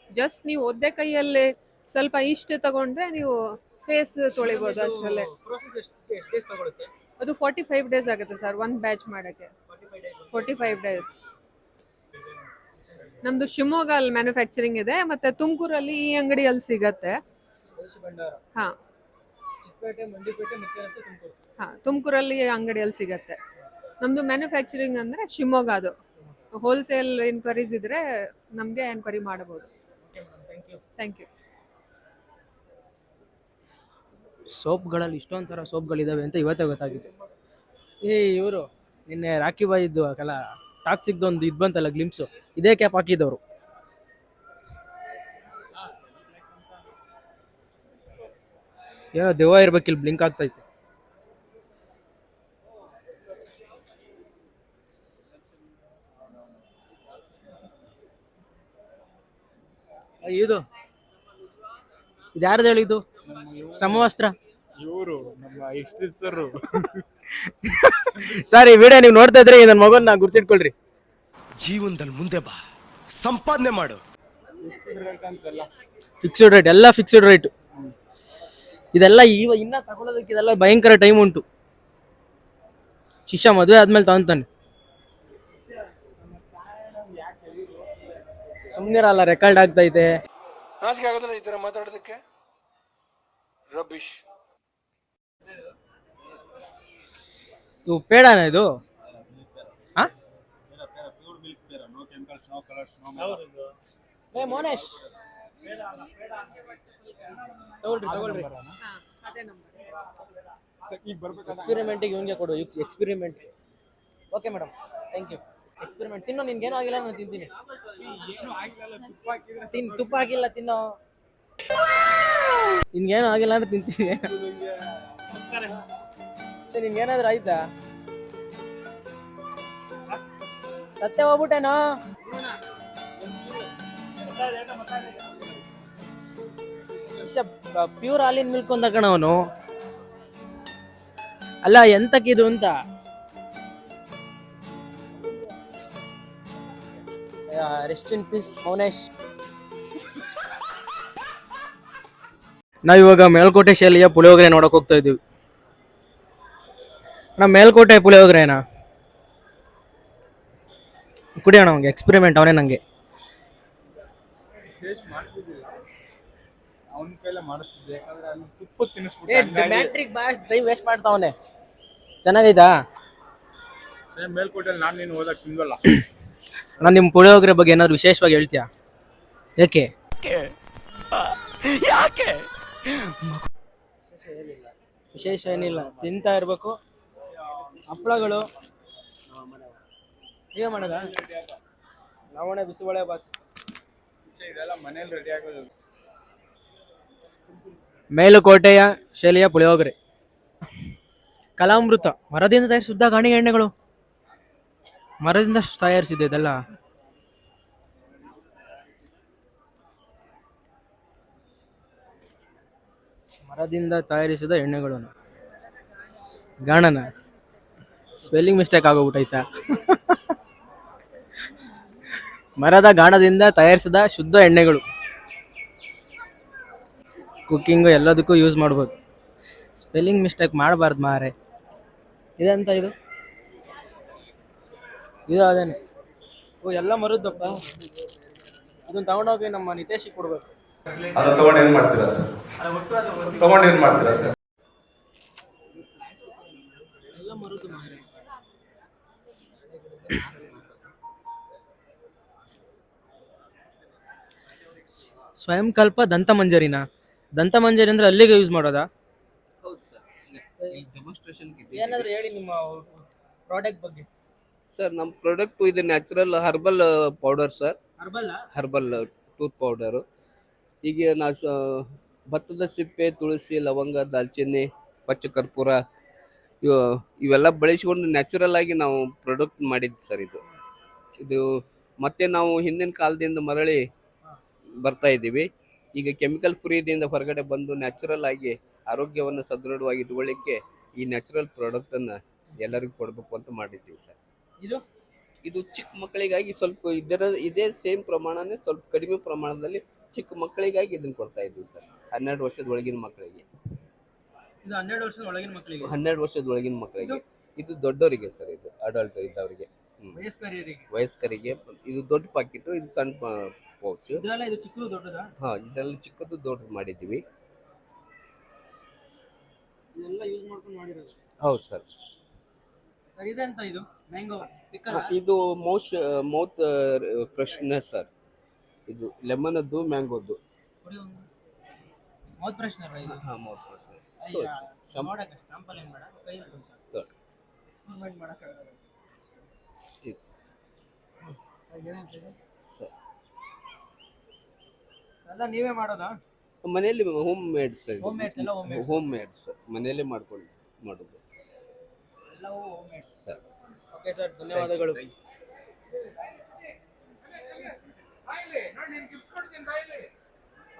Speaker 10: ಜಸ್ಟ್ ನೀವು ಒದ್ದೆ ಕೈಯಲ್ಲಿ ಸ್ವಲ್ಪ ಇಷ್ಟು ತಗೊಂಡ್ರೆ ನೀವು ಫೇಸ್ ತೊಳಿಬೋದು ಅಷ್ಟರಲ್ಲೇ ಅದು ಫಾರ್ಟಿ ಫೈವ್ ಡೇಸ್ ಆಗುತ್ತೆ ಸರ್ ಒಂದು ಬ್ಯಾಚ್ ಮಾಡೋಕ್ಕೆ. ಫೋರ್ಟಿ ಫೈವ್ ಡೇಸ್ ನಮ್ದು ಶಿವಮೊಗ್ಗ ಅಲ್ಲಿ ಮ್ಯಾನುಫ್ಯಾಕ್ಚರಿಂಗ್ ಇದೆ ಮತ್ತೆ ತುಮಕೂರಲ್ಲಿ ಈ ಅಂಗಡಿಯಲ್ಲಿ ಸಿಗತ್ತೆ. ಹಾ. ಹಾ ತುಮಕೂರಲ್ಲಿ ಅಂಗಡಿಯಲ್ಲಿ ಸಿಗತ್ತೆ. ನಮ್ದು ಮ್ಯಾನುಫ್ಯಾಕ್ಚರಿಂಗ್ ಅಂದ್ರೆ ಶಿವಮೊಗ್ಗ ಅದು. ಹೋಲ್ಸೇಲ್ ಎನ್ಕ್ವೈರೀಸ್ ಇದ್ರೆ ನಮಗೆ ಎನ್ಕ್ವೈರಿ ಮಾಡಬಹುದು ಥ್ಯಾಂಕ್ ಯು
Speaker 1: ಸೋಪ್ಗಳಲ್ಲಿ ಇಷ್ಟೊಂದು ಥರ ಸೋಪ್ಗಳಿದ್ದಾವೆ ಅಂತ ಇವತ್ತೇ ಗೊತ್ತಾಗಿದೆ. ಏ, ಇವರು ನಿನ್ನೆ ರಾಖಿ ಬಾಯ್ ಇದ್ದು ಅಲ್ಲ ಟಾಕ್ಸಿಕ್ದೊಂದು ಇದು ಬಂತಲ್ಲ ಗ್ಲಿಮ್ಸು ಇದೇ ಕ್ಯಾಪ್ ಹಾಕಿದ್ದವರು. ಏನೋ ದೆವ್ವ ಇರ್ಬೇಕಿಲ್ಲಿ ಬ್ಲಿಂಕ್ ಆಗ್ತೈತೆ. ಇದು ಇದು. ಯಾರ್ದು ಹೇಳಿದ್ದು? ಸಮವಸ್ತ್ರ?
Speaker 3: ಇವರು ನಮ್ಮ ಸರ್
Speaker 1: ಸರ್ ಈ ವಿಡಿಯೋ ನೀವು ನೋಡ್ತಾ ಇದ್ರೆ ನನ್ನ ಮಗನ ಗುರ್ತಿಟ್ಕೊಳ್ರಿ.
Speaker 7: ಜೀವನದಲ್ಲಿ ಮುಂದೆ ಬಾ. ಸಂಪಾದನೆ ಮಾಡು.
Speaker 1: ಫಿಕ್ಸ್ಡ್ ರೇಟ್ ಎಲ್ಲ ಫಿಕ್ಸ್ಡ್ ರೇಟ್ ಇದೆಲ್ಲ ಈಗ ಇನ್ನ ತಗೊಳ್ಳೋದಕ್ಕೆ ಇದೆಲ್ಲ ಭಯಂಕರ ಟೈಮ್ ಉಂಟು. ಶಿಷ್ಯ ಮದುವೆ ಆದ್ಮೇಲೆ ತಗೊಂತಾನೆ. ಸುಮ್ಮನಿರಲ್ಲ ರೆಕಾರ್ಡ್ ಆಗ್ತಾ
Speaker 7: ಇದೆ ಆಗೋದಿಲ್ಲ ಈ ತರ ಮಾತಾಡೋದಕ್ಕೆ? ರಬಿಶ್
Speaker 1: ಇವು ಪೇಡಾನ ಇದು? ಮೋನೇಶ್. ತಗೊಳ್ರಿ ತಗೊಳ್ರಿ. ಎಕ್ಸ್ಪೆರಿಮೆಂಟಿಗೆ ಇವನಿಗೆ ಕೊಡು experiment okay madam thank you experiment ತಿನ್ನೋ ನಿನ್ಗೇನು ಆಗಿಲ್ಲ ನಾನು ತಿಂತೀನಿ. ತಿನ್ ತುಪ್ಪ ಹಾಕಿಲ್ಲ ತಿನ್ನೋ. ನಿನ್ಗೇನು ಆಗಿಲ್ಲ ಅಂದ್ರೆ ತಿಂತೀನಿ ಸರಿ ನಿನ್ಗೇನಾದ್ರೂ ಆಯ್ತಾ? ಸತ್ಯ ಹೋಗ್ಬಿಟ್ಟೇನೋ? ಪ್ಯೂರ್ ಹಾಲಿನ ಮಿಲ್ಕ್ ಒಂದ ಕಣ ಅವನು. ಅಲ್ಲ ಎಂತಕ್ಕಿದು ಅಂತ? Rest in peace Mounesh. ನಾವಿವಾಗ ಮೇಲ್ಕೋಟೆ ಶೈಲಿಯ ಪುಳಿಯೋಗರೆ ನೋಡಕ್ ಹೋಗ್ತಾ ಇದೀವಿ ಅಣ್ಣ ಮೇಲ್ಕೋಟೆ ಪುಳಿಯೋಗರೆನಾ? ಅಣ್ಣ ಅವ್ನಿಗೆ ಎಕ್ಸ್ಪೆರಿಮೆಂಟ್ ಅವನೇ ನಂಗೆ.
Speaker 3: ಟೇಸ್ಟ್ ಮಾಡ್ತಿದ್ದಿಲ್ಲ ಅವನ ಕೈಲೇ ಮಾಡಿಸ್ತಿದ್ದೆ ಯಾಕಂದ್ರೆ ಅಲ್ಲಿ ತುಪ್ಪ ತಿನ್ನಿಸ್ಬಿಟ್ಟು
Speaker 1: ಟೈಮ್ ವೇಸ್ಟ್ ಮಾಡ್ತಾವನೆ ಚೆನ್ನಾಗೈತಾ
Speaker 3: ಮೇಲ್ಕೋಟೆಲ್ ನಾನು ನೀನು ಹೋದಾಗ ತಿಂದಲ್ಲ
Speaker 1: ನಾನು ನಿಮ್ಮ ಪುಳಿಯೋಗರೆ ಬಗ್ಗೆ ಏನಾದ್ರು ವಿಶೇಷವಾಗಿ ಹೇಳ್ತೀಯಾ? ಯಾಕೆ? ವಿಶೇಷ ಏನಿಲ್ಲ, ತಿಂತಾ ಇರಬೇಕು. ಹಪ್ಪಳಗಳು. ಈಗ ಮಾಡೋದ? ಲವಣೆ ಬಿಸಿಬೇಳೆ ಬಾತ್.
Speaker 3: ಇದೆಲ್ಲ ಮನೇಲಿ ರೆಡಿ ಆಗೋದು
Speaker 1: ಮೇಲುಕೋಟೆಯ ಶೈಲಿಯ ಪುಳಿಯೋಗರೆ. ಕಲಾಮೃತ. ಮರದಿಂದ ತಯಾರಿಸಿದ್ದ ಗಾಣಿ ಎಣ್ಣೆಗಳು. ಮರದಿಂದ ತಯಾರಿಸಿದೆ ಇದೆಲ್ಲ. ಮರದಿಂದ ತಯಾರಿಸಿದ ಎಣ್ಣೆಗಳು. ಗಾಣನ. ಸ್ಪೆಲ್ಲಿಂಗ್ ಮಿಸ್ಟೇಕ್ ಆಗೋಗ್ಬಿಟ್ಟೈತಾ ಮರದ ಗಾಣದಿಂದ ತಯಾರಿಸಿದ ಶುದ್ಧ ಎಣ್ಣೆಗಳು. ಕುಕ್ಕಿಂಗು ಎಲ್ಲದಕ್ಕೂ ಯೂಸ್ ಮಾಡ್ಬೋದು. ಸ್ಪೆಲ್ಲಿಂಗ್ ಮಿಸ್ಟೇಕ್ ಮಾಡಬಾರ್ದು ಮಾರೆ ಇದೆಂತ ಇದು? ಇದು ಅದೇನೆ. ಓ, ಎಲ್ಲ ಮರದ್ದಪ್ಪ. ಇದನ್ನ ತಗೊಂಡೋಗಿ ನಮ್ಮ ನಿತೇಶಿಗೆ ಕೊಡ್ಬೇಕು.
Speaker 11: ಅದನ್ನ ತಗೊಂಡು ಏನ್ ಮಾಡ್ತೀರಾ ಸರ್? ತಗೊಂಡು ಏನ್ ಮಾಡ್ತೀರಾ ಸರ್?
Speaker 1: ಸ್ವಯಂಕಲ್ಪ ದಂತ ಮಂಜರಿನ? ದಂತ ಮಂಜರಿ ಅಂದ್ರೆ ಅಲ್ಲಿಗೆ ಯೂಸ್ ಮಾಡೋದಾ? ಏನಾದ್ರು ಹೇಳಿ ನಿಮ್ಮ ಪ್ರಾಡಕ್ಟ್ ಬಗ್ಗೆ.
Speaker 12: ಸರ್ ನಮ್ಮ ಪ್ರಾಡಕ್ಟ್ ಇದು natural herbal powder sir.
Speaker 1: Herbal
Speaker 12: herbal tooth powder ಈಗ ನಾ ಸ ಭತ್ತದ ಸಿಪ್ಪೆ ತುಳಸಿ ಲವಂಗ ದಾಲ್ಚಿನ್ನಿ ಪಚ್ಚ ಕರ್ಪೂರ ಇವು ಇವೆಲ್ಲ ಬಳಸಿಕೊಂಡು ನ್ಯಾಚುರಲ್ ಆಗಿ ನಾವು ಪ್ರೊಡಕ್ಟ್ ಮಾಡಿದ್ದು ಸರ್ ಇದು. ಇದು ಮತ್ತೆ ನಾವು ಹಿಂದಿನ ಕಾಲದಿಂದ ಮರಳಿ ಬರ್ತಾ ಇದ್ದೀವಿ. ಈಗ ಕೆಮಿಕಲ್ ಫ್ರೀದಿಂದ ಹೊರಗಡೆ ಬಂದು ನ್ಯಾಚುರಲ್ ಆಗಿ ಆರೋಗ್ಯವನ್ನು ಸದೃಢವಾಗಿ ಇಟ್ಕೊಳ್ಳಿಕ್ಕೆ ಈ ನ್ಯಾಚುರಲ್ ಪ್ರಾಡಕ್ಟನ್ನು ಎಲ್ಲರಿಗೂ ಕೊಡಬೇಕು ಅಂತ ಮಾಡಿದ್ದೀವಿ ಸರ್.
Speaker 1: ಇದು?
Speaker 12: ಇದು ಚಿಕ್ಕ ಮಕ್ಕಳಿಗಾಗಿ ಸ್ವಲ್ಪ ಇದರ ಇದೇ ಸೇಮ್ ಪ್ರಮಾಣನೇ ಸ್ವಲ್ಪ ಕಡಿಮೆ ಪ್ರಮಾಣದಲ್ಲಿ ಚಿಕ್ಕ ಮಕ್ಕಳಿಗಾಗಿ ಇದನ್ನ ಕೊಡ್ತಾ ಇದ್ದೀವಿ ಸರ್. ಹನ್ನೆರಡು ವರ್ಷದ ಒಳಗಿನ ಮಕ್ಕಳಿಗೆ.
Speaker 1: ಇದು ಹನ್ನೆರಡು ವರ್ಷದ ಒಳಗಿನ ಮಕ್ಕಳಿಗೆ?
Speaker 12: ಹನ್ನೆರಡು ವರ್ಷದ ಒಳಗಿನ ಮಕ್ಕಳಿಗೆ. ಇದು ದೊಡ್ಡವರಿಗೆ ಸರ್ ಇದು ಅಡಲ್ಟ್ ಇದ್ದವರಿಗೆ. ಹ್ಮ್.
Speaker 1: ವಯಸ್ಕರಿಗೆ
Speaker 12: ವಯಸ್ಕರಿಗೆ ಇದು ದೊಡ್ಡ ಪಾಕಿಟು ಇದು ಸಣ್ಣ ಪೌಚ್.
Speaker 1: ಇದ್ರಲ್ಲ ಇದು ಚಿಕ್ಕದು ದೊಡ್ಡದಾ?
Speaker 12: ಹಾ ಇದರಲ್ಲಿ ಚಿಕ್ಕದು ದೊಡ್ಡದು ಮಾಡಿದ್ದೀವಿ.
Speaker 1: ಇದೆಲ್ಲ ಯೂಸ್ ಮಾಡ್ಕೊಂಡು ಮಾಡಿರೋದು
Speaker 12: ಹೌದು ಸರ್.
Speaker 1: ಸರ್ ಇದೆಂತ ಇದು? ಮ್ಯಾಂಗೋ
Speaker 12: ಇದು ಮೌತ್ ಮೌತ್ ಫ್ರೆಶ್ನೆಸ್ ಸರ್. ಇದು ಲೆಮನದ್ದು ಮ್ಯಾಂಗೋದ್ದು.
Speaker 1: ಮೌತ್ ಫ್ರೆಶ್ನರ್ ಇದು?
Speaker 12: ಹಾ ಮೌತ್ ಫ್ರೆಶ್ನೆಸ್
Speaker 1: ಅಯ್ಯ
Speaker 12: ಶಾಂಪು.
Speaker 1: ನೋಡಕ್ಕೆ ಶಾಂಪಲ್ ಏನು ಬೇಡ. ಕೈಯಲ್ಲಿ ಕೊಡಿ ಸರ್
Speaker 12: ಸರ್
Speaker 1: ಎಕ್ಸ್ಪೆರಿಮೆಂಟ್ ಮಾಡೋಕ್ಕಾಗಲ್ಲ
Speaker 12: ಇದು.
Speaker 1: ಸರ್ ಏನೇನು
Speaker 12: ಸರ್
Speaker 1: ಎಲ್ಲ ನೀವೇ ಮಾಡೋದಾ?
Speaker 12: ಮನೆಯಲ್ಲಿ ಹೋಮ್ ಮೇಡ್ಸ್
Speaker 1: Homemades ಎಲ್ಲ homemades.
Speaker 12: ಹೋಮ್ ಮೇಡ್ಸ್ ಮನೆಯಲ್ಲೇ ಮಾಡ್ಕೊಂಡು ಮಾಡೋದು.
Speaker 1: ಎಲ್ಲವೂ home made
Speaker 12: sir.
Speaker 1: Okay sir ಧನ್ಯವಾದಗಳು.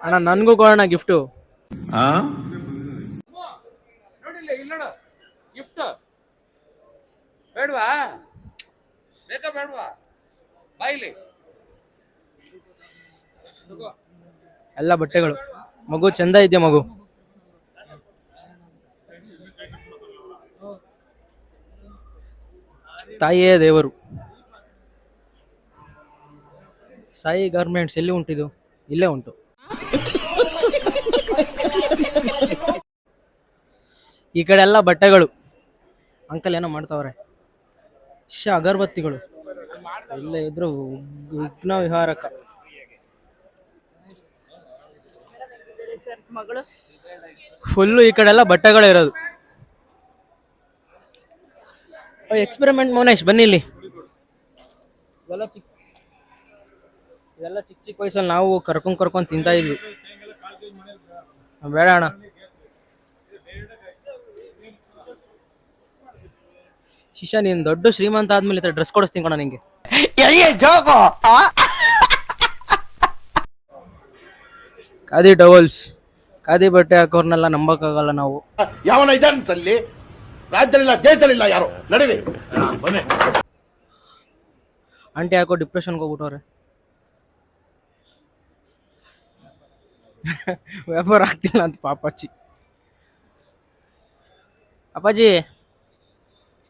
Speaker 1: ಅಣ್ಣ ನನಗೂ ಕೊಡೋಣ ಗಿಫ್ಟು
Speaker 4: ನೋಡಿಲ್ಲ ಇಲ್ಲ ಗಿಫ್ಟ್ ಬೇಡವಾ? ಬೇಕಾ ಬೇಡವಾ? ಬಾಯಿಲಿ.
Speaker 1: ಎಲ್ಲ ಬಟ್ಟೆಗಳು. ಮಗು ಚಂದ ಇದೆಯಾ ಮಗು? ತಾಯಿಯೇ ದೇವರು. ಸಾಯಿ ಗಾರ್ಮೆಂಟ್ಸ್ ಎಲ್ಲಿ ಉಂಟಿದು ಇಲ್ಲೇ ಉಂಟು. ಈ ಕಡೆ ಎಲ್ಲ ಬಟ್ಟೆಗಳು. ಅಂಕಲ್ ಏನೋ ಮಾಡ್ತಾವ್ರೆ. ಶ ಅಗರ್ಬತ್ತಿಗಳು. ಇಲ್ಲೇ ಇದ್ರು ವಿಘ್ನ ವಿಹಾರಕ. ಫುಲ್ಲು ಈ ಕಡೆ ಎಲ್ಲ ಬಟ್ಟೆಗಳು ಇರೋದು. ಎಕ್ಸ್ಪೆರಿಮೆಂಟ್ ಮೌನೇಶ್, ಬನ್ನಿ ಇಲ್ಲಿ. ಇದೆಲ್ಲ ಚಿಕ್ಕ ಚಿಕ್ಕ ವಯಸ್ಸಲ್ಲಿ ನಾವು ಕರ್ಕೊಂಡ್ ಕರ್ಕೊಂಡ್ ತಿಂತಾ ಇದ್ವಿ. ಬೇಡ ಅಣ್ಣ. ಶಿಶ ನೀನ್ ದೊಡ್ಡ ಶ್ರೀಮಂತ ಆದ್ಮೇಲೆ ಡ್ರೆಸ್ ಕೊಡಿಸ್ತೀನಿ ಕಣ ನಿಂಗೆ. ಖಾದಿ ಡಬಲ್ಸ್ ಖಾದಿ ಬಟ್ಟೆ ಹಾಕೋರ್ನೆಲ್ಲ ನಂಬಕ್ಕಾಗಲ್ಲ ನಾವು.
Speaker 11: ಯಾವನ ಇದಲ್ಲಿ ರಾಜ್ಯದಲ್ಲಿಲ್ಲ ದೇಶದಲ್ಲಿಲ್ಲ ಯಾರು? ನಡೀರಿ. ಬನ್ನಿ
Speaker 1: ಆಂಟಿ ಹಾಕೋ ಡಿಪ್ರೆಷನ್ಗೆ ಹೋಗ್ಬಿಟ್ಟವ್ರೆ. ವ್ಯಾಪಾರ ಆಗ್ತಿಲ್ಲ ಅಂತ ಪಾಪಾಜಿ ಅಪ್ಪಾಜಿ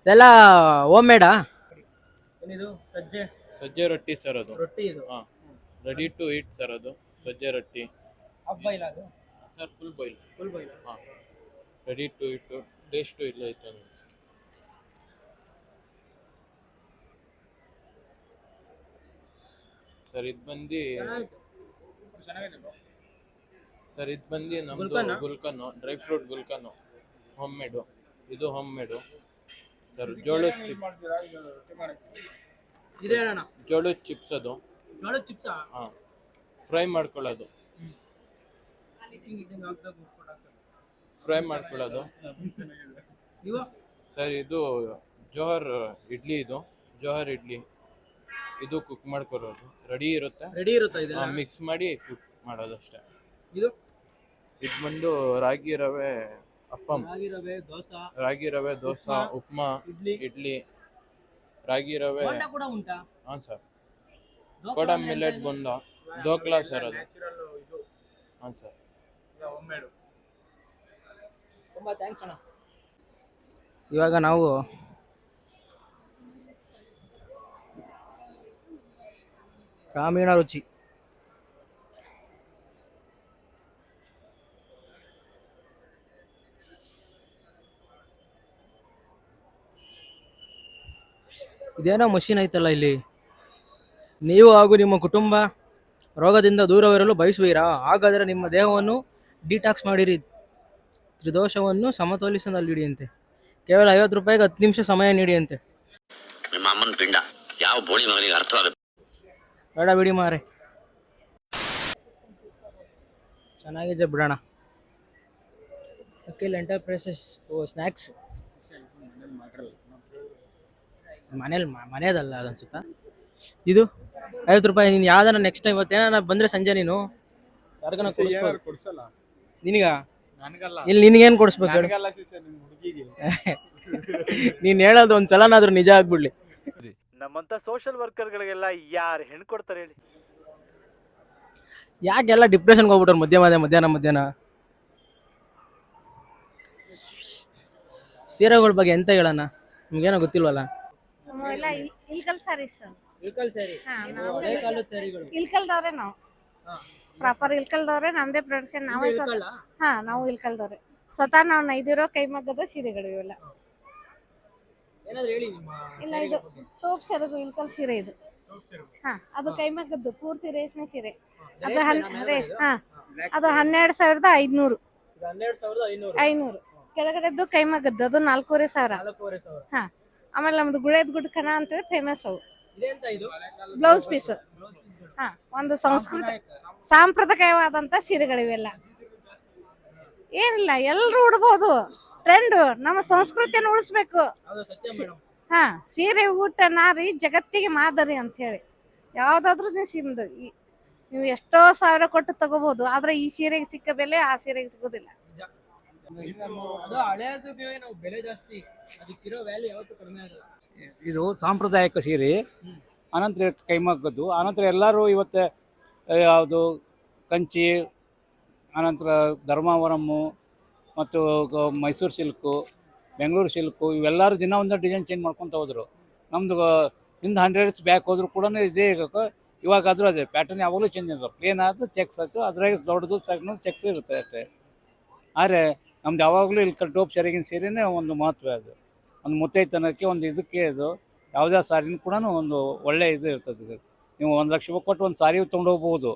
Speaker 1: ಇದೆಲ್ಲ ಹೋಮ್ ಮೇಡಾ ಏನಿದು? ಸಜ್ಜೆ?
Speaker 13: ಸಜ್ಜೆ ರೊಟ್ಟಿ ಸರ್ ಅದು.
Speaker 1: ರೊಟ್ಟಿ ಇದು?
Speaker 13: ಹಾಂ. ರೆಡಿ ಟು ಈಟ್ ಸರ್ ಅದು ಸಜ್ಜೆ ರೊಟ್ಟಿ.
Speaker 1: ಹಾಫ್ ಬಾಯ್ಲ್ ಅದು?
Speaker 13: Sir full boil
Speaker 1: full boil
Speaker 13: ಹಾಂ. ರೆಡಿ ಟು ಇಟ್ಟು ಟೇಸ್ಟು ಇಲ್ಲ ಐತೆ ಸರ್ ಇದು ಬಂದು ಸರ್ ಇದು ಬಂದು ನಮ್ಮದು
Speaker 1: ಗುಲ್ಕನು?
Speaker 13: ಗುಲ್ಕನ್ನು ಡ್ರೈ ಫ್ರೂಟ್ ಗುಲ್ಕನ್ನು ಹೋಮ್ ಮೇಡು ಇದು ಹೋಮ್ ಮೇಡು ಸರ್ ಜೋಳದ ಚಿಪ್ಸ್
Speaker 1: ಇದೆ ಹೇಳೋಣ.
Speaker 13: ಜೋಳದ ಚಿಪ್ಸ್ ಅದು.
Speaker 1: ಜೋಳದ ಚಿಪ್ಸ್
Speaker 13: ಹಾಂ. ಫ್ರೈ ಮಾಡ್ಕೊಳ್ಳೋದು. ಫ್ರೈ ಮಾಡ್ಕೊಳ್ಳೋದು. ಸರ್ ಇದು ಜೋಹರ್ ಇಡ್ಲಿ ಇದು. ಜೋಹರ್ ಇಡ್ಲಿ. ಇದು ಕುಕ್ ಮಾಡ್ಕೊರೋದು ರೆಡಿ ಇರುತ್ತೆ?
Speaker 1: ರೆಡಿ ಇರುತ್ತೆ
Speaker 13: ಮಿಕ್ಸ್ ಮಾಡಿ ಕುಕ್ ಮಾಡೋದು ಅಷ್ಟೇ
Speaker 1: ಇದು?
Speaker 13: ಇದು ಬಂದು ರಾಗಿ ರವೆ ಅಪ್ಪಂ.
Speaker 1: ರಾಗಿ ರವೆ ದೋಸೆ.
Speaker 13: ರಾಗಿ ರವೆ ದೋಸೆ ಉಪ್ಮಾ
Speaker 1: ಇಡ್ಲಿ.
Speaker 13: ಇಡ್ಲಿ. ರಾಗಿ ರವೆ.
Speaker 1: ಬೋಂಡ ಕೂಡ ಉಂಟಾ?
Speaker 13: ಹಾಂ ಸರ್. ಕೋಡ ಮಿಲೆಟ್ ಬಂದ ದೋಕ್ಲಾ ಸರ್ ಅದು. ಹಾಂ ಸರ್.
Speaker 1: ತುಂಬಾ ಥ್ಯಾಂಕ್ಸ್ ಅಣ್ಣ. ಇವಾಗ ನಾವು ಗ್ರಾಮೀಣ ರುಚಿ. ಇದೇನೋ ಮಷೀನ್ ಐತಲ್ಲ ಇಲ್ಲಿ? ನೀವು ಹಾಗೂ ನಿಮ್ಮ ಕುಟುಂಬ ರೋಗದಿಂದ ದೂರವಿರಲು ಬಯಸುವೀರಾ? ಹಾಗಾದರೆ ನಿಮ್ಮ ದೇಹವನ್ನು ಡಿಟಾಕ್ಸ್ ಮಾಡಿರಿ. ತ್ರಿದೋಷವನ್ನು ಸಮತೋಲಿಸದಲ್ಲಿಡಿಯಂತೆ ಕೇವಲ ಐವತ್ತು ರೂಪಾಯಿಗೆ ಹತ್ತು ನಿಮಿಷ ಸಮಯ ನೀಡಿಯಂತೆ.
Speaker 14: ನಿಮ್ಮ ಅಮ್ಮನ ಪಿಂಡ. ಯಾವ ಬೋಳಿ ಮಗನಿಗೆ ಅರ್ಥವಾಗುತ್ತೆ?
Speaker 1: ಬೇಡ ಬಿಡಿ ಮಾರೆ. ಚೆನ್ನಾಗಿದೆ ಬಿಡೋಣ ಅಖಿಲ್ ಎಂಟರ್ಪ್ರೈಸಸ್ ಓ ಸ್ನ್ಯಾಕ್ಸ್ ಮನೇಲಿ ಮನೆಯದಲ್ಲ ಅದನ್ಸುತ್ತ ಅನ್ಸುತ್ತಾ? ಇದು ಐವತ್ತು ರೂಪಾಯಿ ನೀನು ಯಾವ್ದಾರ ನೆಕ್ಸ್ಟ್ ಟೈಮ್ ಇವತ್ತೇನಾರ ಬಂದ್ರೆ ಸಂಜೆ ನೀನು ಯಾರಿಗಾನ ಕೊಡಿಸ್ಬೋದು
Speaker 13: ಕೊಡ್ಸಲ್ಲ?
Speaker 1: ನಿನಗ?
Speaker 13: ನನಗಲ್ಲ.
Speaker 1: ಇಲ್ಲಿ ನಿನಗೇನು ಕೊಡಿಸ್ಬೇಕು ಹೇಳು?
Speaker 13: ನನಗಲ್ಲ ಶಿಷ್ಯ ನಿಮ್ಮ ಹುಡುಗಿಗೆ.
Speaker 1: ನೀನ್ ಹೇಳೋದು ಒಂದ್ ಸಲನಾದ್ರೂ ನಿಜ ಆಗ್ಬಿಡ್ಲಿ.
Speaker 15: ನಮ್ಮಂತ ಸೋಷಿಯಲ್ ವರ್ಕರ್ಗಳಿಗೆಲ್ಲ ಯಾರು ಹೆಣ್ ಕೊಡ್ತಾರೆ ಹೇಳಿ?
Speaker 1: ಯಾಕೆಲ್ಲ ಡಿಪ್ರೆಷನ್ಗೆ ಹೋಗ್ಬಿಟ್ರು ಮಧ್ಯ ಮಧ್ಯ ಮಧ್ಯಾಹ್ನ ಮಧ್ಯಾಹ್ನ ಸೀರೆಗಳ ಬಗ್ಗೆ ಎಂತ ಹೇಳೋಣ ನಿಮ್ಗೇನೋ ಗೊತ್ತಿಲ್ವಲ್ಲ?
Speaker 2: ಇಲ್ಕಲ್ ಸಾರೀಸ್
Speaker 1: ಇಳ್ಕಲ್ ಹಳೆ ಕಾಲದ
Speaker 2: ಇಲ್ಕಲ್ದವ್ರೆ ನಾವು. ಪ್ರಾಪರ್ ಇಲ್ಕಲ್ದವ್ರೆ ನಮ್ದೇ ಪ್ರೊಡಕ್ಷನ್ ನಾವೇ ಸ್ವತಃ ಹಾ ನಾವು ಇಲ್ಕಲ್ದವ್ರೆ. ಸ್ವತಃ ನಾವು ನೈದಿರೋ ಕೈಮಗ್ಗದ ಸೀರೆಗಳು ಇವೆಲ್ಲ.
Speaker 1: ಏನಾದ್ರು ಹೇಳಿ ನಿಮ್ಮ
Speaker 2: ಇಲ್ಲ ಇದು ತೋಪ್ ಸೆರಗು ಇಲ್ಕಲ್ ಸೀರೆ ಇದು. ಹಾ ಅದು ಕೈಮಗ್ಗದ್ದು ಪೂರ್ತಿ ರೇಷ್ಮೆ ಸೀರೆ. ಅದು ಹನ್ ರೇಷ್ ಹಾ ಅದು ಹನ್ನೆರಡು ಸಾವಿರದ ಐದ್ನೂರು.
Speaker 1: ಹನ್ನೆರಡು ಸಾವಿರದ ಐನೂರು
Speaker 2: ಐನೂರು ಕೆಳಗಡೆದ್ದು ಕೈಮಗ್ಗದ್ದು ಅದು ನಾಲ್ಕೂವರೆ ಸಾವಿರ.
Speaker 1: ನಾಲ್ಕೂವರೆ ಸಾವಿರ.
Speaker 2: ಹಾ. ಆಮೇಲೆ ನಮ್ದು ಗುಳೇದ್ ಗುಡ್ ಖನ ಅಂತ ಫೇಮಸ್ ಅವು.
Speaker 1: ಇದೆಂತ ಇದು?
Speaker 2: ಬ್ಲೌಸ್ ಪೀಸ್ ಹಾ ಒಂದು ಸಂಸ್ಕೃತಿ ಸಾಂಪ್ರದಾಯಿಕವಾದಂತ ಸೀರೆಗಳಿವೆಲ್ಲ. ಏನಿಲ್ಲ ಎಲ್ರು ಉಡ್ಬೋದು. ಟ್ರೆಂಡ್ ನಮ್ಮ ಸಂಸ್ಕೃತಿಯನ್ನು ಉಳಿಸ್ಬೇಕು. ಹಾ ಸೀರೆ ಊಟ ನಾರಿ ಜಗತ್ತಿಗೆ ಮಾದರಿ ಅಂತ ಹೇಳಿ. ಯಾವ್ದಾದ್ರು ನಿಮ್ದು ನೀವು ಎಷ್ಟೋ ಸಾವಿರ ಕೊಟ್ಟು ತಗೋಬಹುದು ಆದ್ರೆ ಈ ಸೀರೆಗೆ ಸಿಕ್ಕ ಬೆಲೆ ಆ ಸೀರೆಗೆ ಸಿಗೋದಿಲ್ಲ.
Speaker 1: ಅದು ಹಳೆಯದಕ್ಕೆ ನಾವು ಬೆಲೆ ಜಾಸ್ತಿ. ಅದಕ್ಕಿರೋ ವ್ಯಾಲ್ಯೂ ಯಾವತ್ತೂ ಕಡಿಮೆ ಆಗಲ್ಲ.
Speaker 16: ಇದು ಸಾಂಪ್ರದಾಯಿಕ ಸೀರೆ. ಅನಂತರ ಕೈಮಗ್ಗದ್ದು. ಅನಂತರ ಎಲ್ಲರೂ ಇವತ್ತು ಯಾವುದು ಕಂಚಿ ಅನಂತರ ಧರ್ಮಾವರಮ್ಮು ಮತ್ತು ಗ- ಮೈಸೂರು ಸಿಲ್ಕು ಬೆಂಗಳೂರು ಸಿಲ್ಕು ಇವೆಲ್ಲರೂ ದಿನ ಒಂದು ಡಿಸೈನ್ ಚೇಂಜ್ ಮಾಡ್ಕೊತ ಹೋದ್ರು. ನಮ್ಮದು ಹಿಂದೆ ಹಂಡ್ರೆಡ್ಸ್ ಬ್ಯಾಕ್ ಹೋದ್ರು ಕೂಡ ಇದೇ ಇವಾಗ ಇವಾಗಾದರೂ ಅದೇ ಪ್ಯಾಟರ್ನ್ ಯಾವಾಗಲೂ ಚೇಂಜ್ ಇರ್ತದೆ ಪ್ಲೇನ್ ಆಯ್ತು ಚೆಕ್ಸ್ ಆಯ್ತು ಅದ್ರಾಗ ದೊಡ್ಡದು ಸಣ್ಣದು ಚೆಕ್ಸ್ ಇರುತ್ತೆ ಅಷ್ಟೇ. ಆದರೆ ನಮ್ದು ಯಾವಾಗಲೂ ಇಲ್ಲಿ ಕಟ್ಟೋಪ್ ಸರಿಗಿನ ಸೀರೆನೇ ಒಂದು ಮಹತ್ವ ಅದು. ಒಂದು ಮುತ್ತೈತನಕ್ಕೆ ಒಂದು ಇದಕ್ಕೆ ಅದು. ಯಾವುದೇ ಸಾರಿನೂ ಕೂಡ ಒಂದು ಒಳ್ಳೆಯ ಇದು ಇರ್ತದೆ ಇದು ನೀವು ಒಂದು ಲಕ್ಷ ರೂಪಾಯಿ ಕೊಟ್ಟು ಒಂದು ಸಾರಿ ತೊಗೊಂಡು ಹೋಗ್ಬೋದು.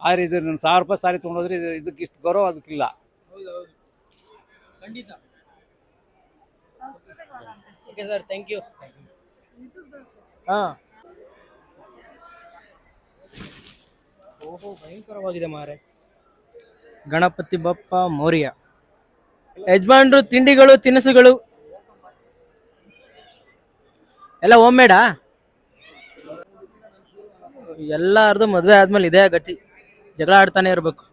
Speaker 16: ಆದರೆ ಇದು ನೀವು ಸಾವಿರ ರೂಪಾಯಿ ಸಾರಿ ತೊಗೊಂಡೋದ್ರೆ ಇದು ಇದಕ್ಕೆ ಇಷ್ಟು ಗೌರವ ಅದಕ್ಕಿಲ್ಲ.
Speaker 1: ಹೌದು ಹೌದು ಖಂಡಿತ ಓಕೆ ಸರ್ ಥ್ಯಾಂಕ್ ಯು ಹಾ. ಓಹೋ ಭಯಂಕರವಾಗಿದೆ ಮಾರೆ ಗಣಪತಿ ಬಪ್ಪ ಮೌರ್ಯ. ಯಜಮಾನ್ರು ತಿಂಡಿಗಳು ತಿನಿಸುಗಳು? ಎಲ್ಲ ಹೋಮ್ ಮೇಡಾ ಎಲ್ಲಾರ್ದು ಮದ್ವೆ ಆದ್ಮೇಲೆ ಇದೇ ಗಟ್ಟಿ. ಜಗಳ ಆಡ್ತಾನೆ ಇರ್ಬೇಕು.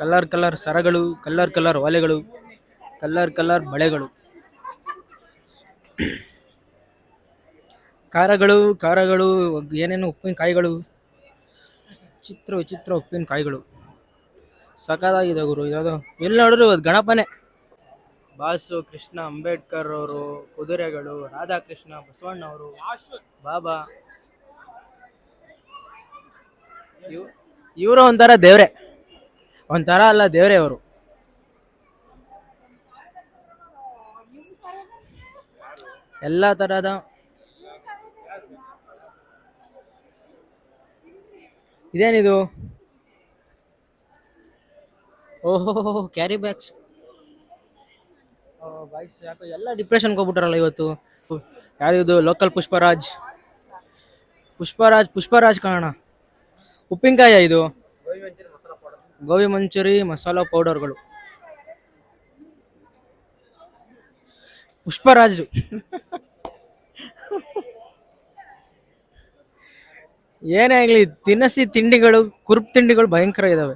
Speaker 1: ಕಲರ್ ಕಲರ್ ಸರಗಳು ಕಲರ್ ಕಲರ್ ಒಲೆಗಳು ಕಲರ್ ಕಲರ್ ಬಳೆಗಳು. ಖಾರಗಳು ಖಾರಗಳು, ಏನೇನು ಉಪ್ಪಿನಕಾಯಿಗಳು ಚಿತ್ರ ವಿಚಿತ್ರ ಉಪ್ಪಿನಕಾಯಿಗಳು ಸಖತ್ತಾಗಿದೆ ಗುರು ಯಾವುದು ಎಲ್ಲಿ ನೋಡಿದ್ರು ಅದು ಗಣಪನೇ. ಬಾಸು, ಕೃಷ್ಣ, ಅಂಬೇಡ್ಕರ್ ಅವರು, ಕುದುರೆಗಳು, ರಾಧಾಕೃಷ್ಣ, ಬಸವಣ್ಣ ಅವರು, ಬಾಬಾ. ಇವ್ ಇವರು ಒಂಥರ ದೇವ್ರೆ. ಒಂಥರ ಅಲ್ಲ ದೇವ್ರೆ ಅವರು ಎಲ್ಲ ತರಹದ ಇದೇನಿದು? ಓಹೋ ಕ್ಯಾರಿ ಬ್ಯಾಗ್ಸ್ ಬಾಯ್ಸ್ ಯಾಕೋ ಎಲ್ಲ ಡಿಪ್ರೆಷನ್ಗೆ ಹೋಗ್ಬಿಟ್ಟಾರಲ್ಲ ಇವತ್ತು. ಯಾರಿದು ಲೋಕಲ್ ಪುಷ್ಪರಾಜ್? ಪುಷ್ಪರಾಜ್ ಪುಷ್ಪರಾಜ್ ಕಾಣ ಉಪ್ಪಿನಕಾಯ ಇದು. ಗೋಬಿ ಮಂಚೂರಿ ಮಸಾಲ ಪೌಡರ್ಗಳು ಪುಷ್ಪರಾಜು. ಏನೇ ಆಗಲಿ ತಿನ್ನಸಿ ತಿಂಡಿಗಳು ಕುರುಪ್ ತಿಂಡಿಗಳು ಭಯಂಕರ ಇದಾವೆ.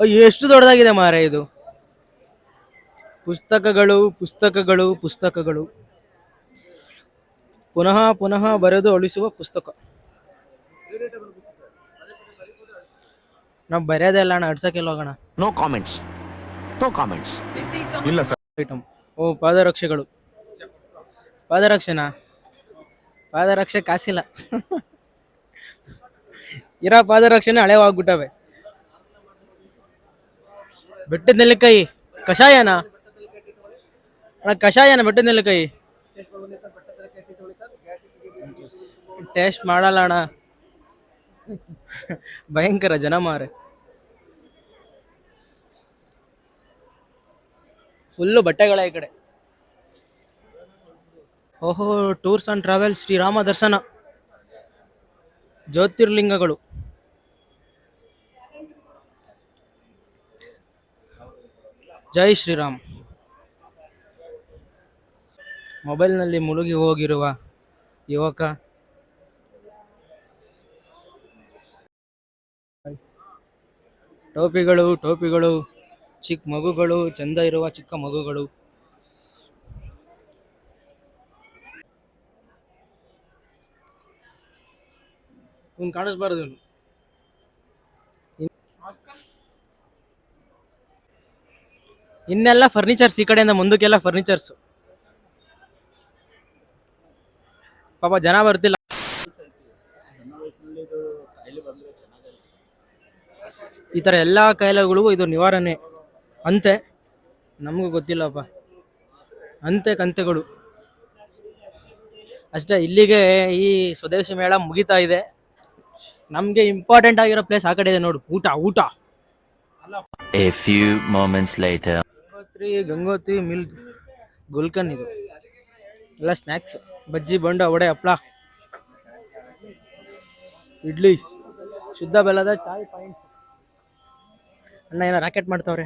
Speaker 1: ಅಯ್ಯೋ, ಎಷ್ಟು ದೊಡ್ಡದಾಗಿದೆ ಮಾರೆ ಇದು? ಪುಸ್ತಕಗಳು ಪುಸ್ತಕಗಳು ಪುಸ್ತಕಗಳು. ಪುನಃ ಪುನಃ ಬರೆದು ಅಳಿಸುವ ಪುಸ್ತಕ. ನಾವು ಬರೆಯೋದೇ ಅಲ್ಲ ಅಣ್ಣ ಅಡ್ಸಕ್ಕೆಲ್ಲ ಹೋಗೋಣ?
Speaker 14: ನೋ ಕಾಮೆಂಟ್ಸ್ ನೋ ಕಾಮೆಂಟ್ಸ್ ಇಲ್ಲ ಸರ್.
Speaker 1: ಐಟಮ್ ಓ ಪಾದರಕ್ಷೆಗಳು. ಪಾದರಕ್ಷೆನಾ? ಪಾದರಕ್ಷೆ ಕಾಸಿಲ್ಲ. ಇರೋ ಪಾದರಕ್ಷೆನೇ ಹಳೆವಾಗ್ಬಿಟ್ಟವೆ. ಬೆಟ್ಟದ ನೆಲ್ಲಿಕಾಯಿ ಕಷಾಯನ? ಅಣ್ಣ, ಕಷಾಯನ ಬೆಟ್ಟದ ನೆಲ್ಲಿಕಾಯಿ ಟೇಸ್ಟ್ ಮಾಡಲ್ಲ ಅಣ್ಣ. ಭಯಂಕರ ಜನ ಮಾರೆ. ಫುಲ್ಲು ಬಟ್ಟೆಗಳ ಈ ಕಡೆ. ಓಹೋ, ಟೂರ್ಸ್ ಆ್ಯಂಡ್ ಟ್ರಾವೆಲ್ಸ್, ಶ್ರೀರಾಮ ದರ್ಶನ. ಜ್ಯೋತಿರ್ಲಿಂಗಗಳು. ಜೈ ಶ್ರೀರಾಮ್. ಮೊಬೈಲ್ನಲ್ಲಿ ಮುಳುಗಿ ಹೋಗಿರುವ ಯುವಕ. ಟೋಪಿಗಳು ಟೋಪಿಗಳು ಚಿಕ್ಕ ಮಗುಗಳು, ಚಂದ ಇರುವ ಚಿಕ್ಕ ಮಗುಗಳು. ಇವ್ನು ಕಾಣಿಸ್ಬಾರ್ದು ಇವನು. ಇನ್ನೆಲ್ಲ ಫರ್ನಿಚರ್ಸ್ ಈ ಕಡೆಯಿಂದ ಮುಂದಕ್ಕೆಲ್ಲ ಫರ್ನಿಚರ್ಸ್ ಪಾಪ ಜನ ಬರ್ತಿಲ್ಲ. ಈ ಥರ ಎಲ್ಲ ಕಾಯಿಲೆಗಳಿಗೂ ಇದು ನಿವಾರಣೆ. ಅಂತೆ. ನಮಗೂ ಗೊತ್ತಿಲ್ಲಪ್ಪ. ಅಂತೆ ಕಂತೆಗಳು. ಅಷ್ಟೇ, ಇಲ್ಲಿಗೆ ಈ ಸ್ವದೇಶಿ ಮೇಳ ಮುಗಿತಾ ಇದೆ. ನಮಗೆ ಇಂಪಾರ್ಟೆಂಟ್ ಆಗಿರೋ ಪ್ಲೇಸ್ ಆ ಕಡೆ ಇದೆ ನೋಡು. ಊಟ ಊಟ. ಗಂಗೋತ್ರಿ ಗಂಗೋತ್ರಿ ಮಿಲ್ ಗುಲ್ಕನ್ ಇದು. ಎಲ್ಲ ಸ್ನ್ಯಾಕ್ಸ್ ಬಜ್ಜಿ ಬಂಡ ವಡೆ ಹಪ್ಳ. ಇಡ್ಲಿ ಶುದ್ಧ ಬೆಲ್ಲದ ಚಾಯ್ ಪಾಯಿಂಟ್ ಅಣ್ಣ ಏನೋ ರಾಕೆಟ್ ಮಾಡ್ತಾವ್ರೆ?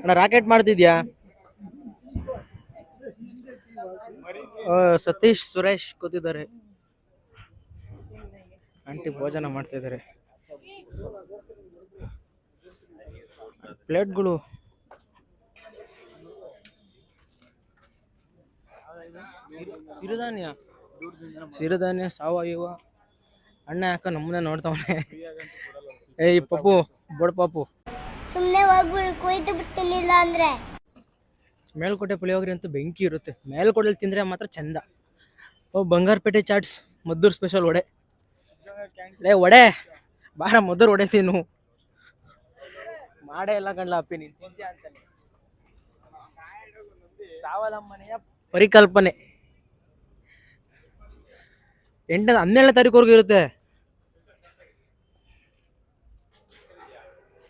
Speaker 1: ಅಣ್ಣ ರಾಕೆಟ್ ಮಾಡ್ತಿದ್ಯಾ? ಆ, ಸತೀಶ್ ಸುರೇಶ್ ಕೂತಿದ್ದಾರೆ. ಆಂಟಿ ಭೋಜನ ಮಾಡ್ತಾ ಇದ್ದಾರೆ ಪ್ಲೇಟ್ಗಳು. ಸಿರಿಧಾನ್ಯ. ಸಿರಿಧಾನ್ಯ ಸಾವಯವ. ಅಣ್ಣ ಯಾಕ ನಮ್ಮನ್ನ ನೋಡ್ತಾವನೆ? ಏಯ್ ಪಪ್ಪು ಬಡ ಪಾಪು.
Speaker 17: ಸುಮ್ಮನೆ ಹೋಗ್ಬಿಡು ಕೊಯ್ದು ಬಿಡ್ತೀನಿಲ್ಲ ಅಂದ್ರೆ.
Speaker 1: ಮೇಲ್ಕೋಟೆ ಪುಳಿಯೋಗರೆ ಅಂತೂ ಬೆಂಕಿ ಇರುತ್ತೆ. ಮೇಲ್ಕೋಟೆಲಿ ತಿಂದರೆ ಮಾತ್ರ ಚಂದ. ಓ ಬಂಗಾರಪೇಟೆ ಚಾಟ್ಸ್ ಮದ್ದೂರು ಸ್ಪೆಷಲ್ ವಡೆ. ಲೇ, ಒಡೆ. ಬಾರ ಮೊದಲು ವಡೆ ತಿನ್ನು ಮಾಡೇ ಇಲ್ಲ ಕಣ್ಲ ಅಪ್ಪಿ ನೀನು. ಸಾವಲಂಬನೆಯ ಪರಿಕಲ್ಪನೆ. ಎಂಟನೇ ಹನ್ನೆರಡನೇ ತಾರೀಕುವರೆಗೂ ಇರುತ್ತೆ.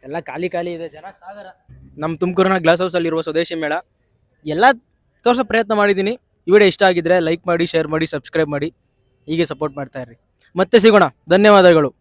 Speaker 1: ಎಲ್ಲ ಖಾಲಿ ಖಾಲಿ ಇದೆ. ಜನ ಸಾಗರ. ನಮ್ಮ ತುಮಕೂರಿನ ಗ್ಲಾಸ್ ಹೌಸ್ ಇರುವ ಸ್ವದೇಶಿ ಮೇಳ. ಎಲ್ಲ ತೋರ್ಸೋ ಪ್ರಯತ್ನ ಮಾಡಿದ್ದೀನಿ. ಈ ವಿಡಿಯೋ ಇಷ್ಟ ಆಗಿದ್ರೆ ಲೈಕ್ ಮಾಡಿ ಶೇರ್ ಮಾಡಿ ಸಬ್ಸ್ಕ್ರೈಬ್ ಮಾಡಿ. ಹೀಗೆ ಸಪೋರ್ಟ್ ಮಾಡ್ತಾ ಇರ್ರಿ. ಮತ್ತೆ ಸಿಗೋಣ. ಧನ್ಯವಾದಗಳು.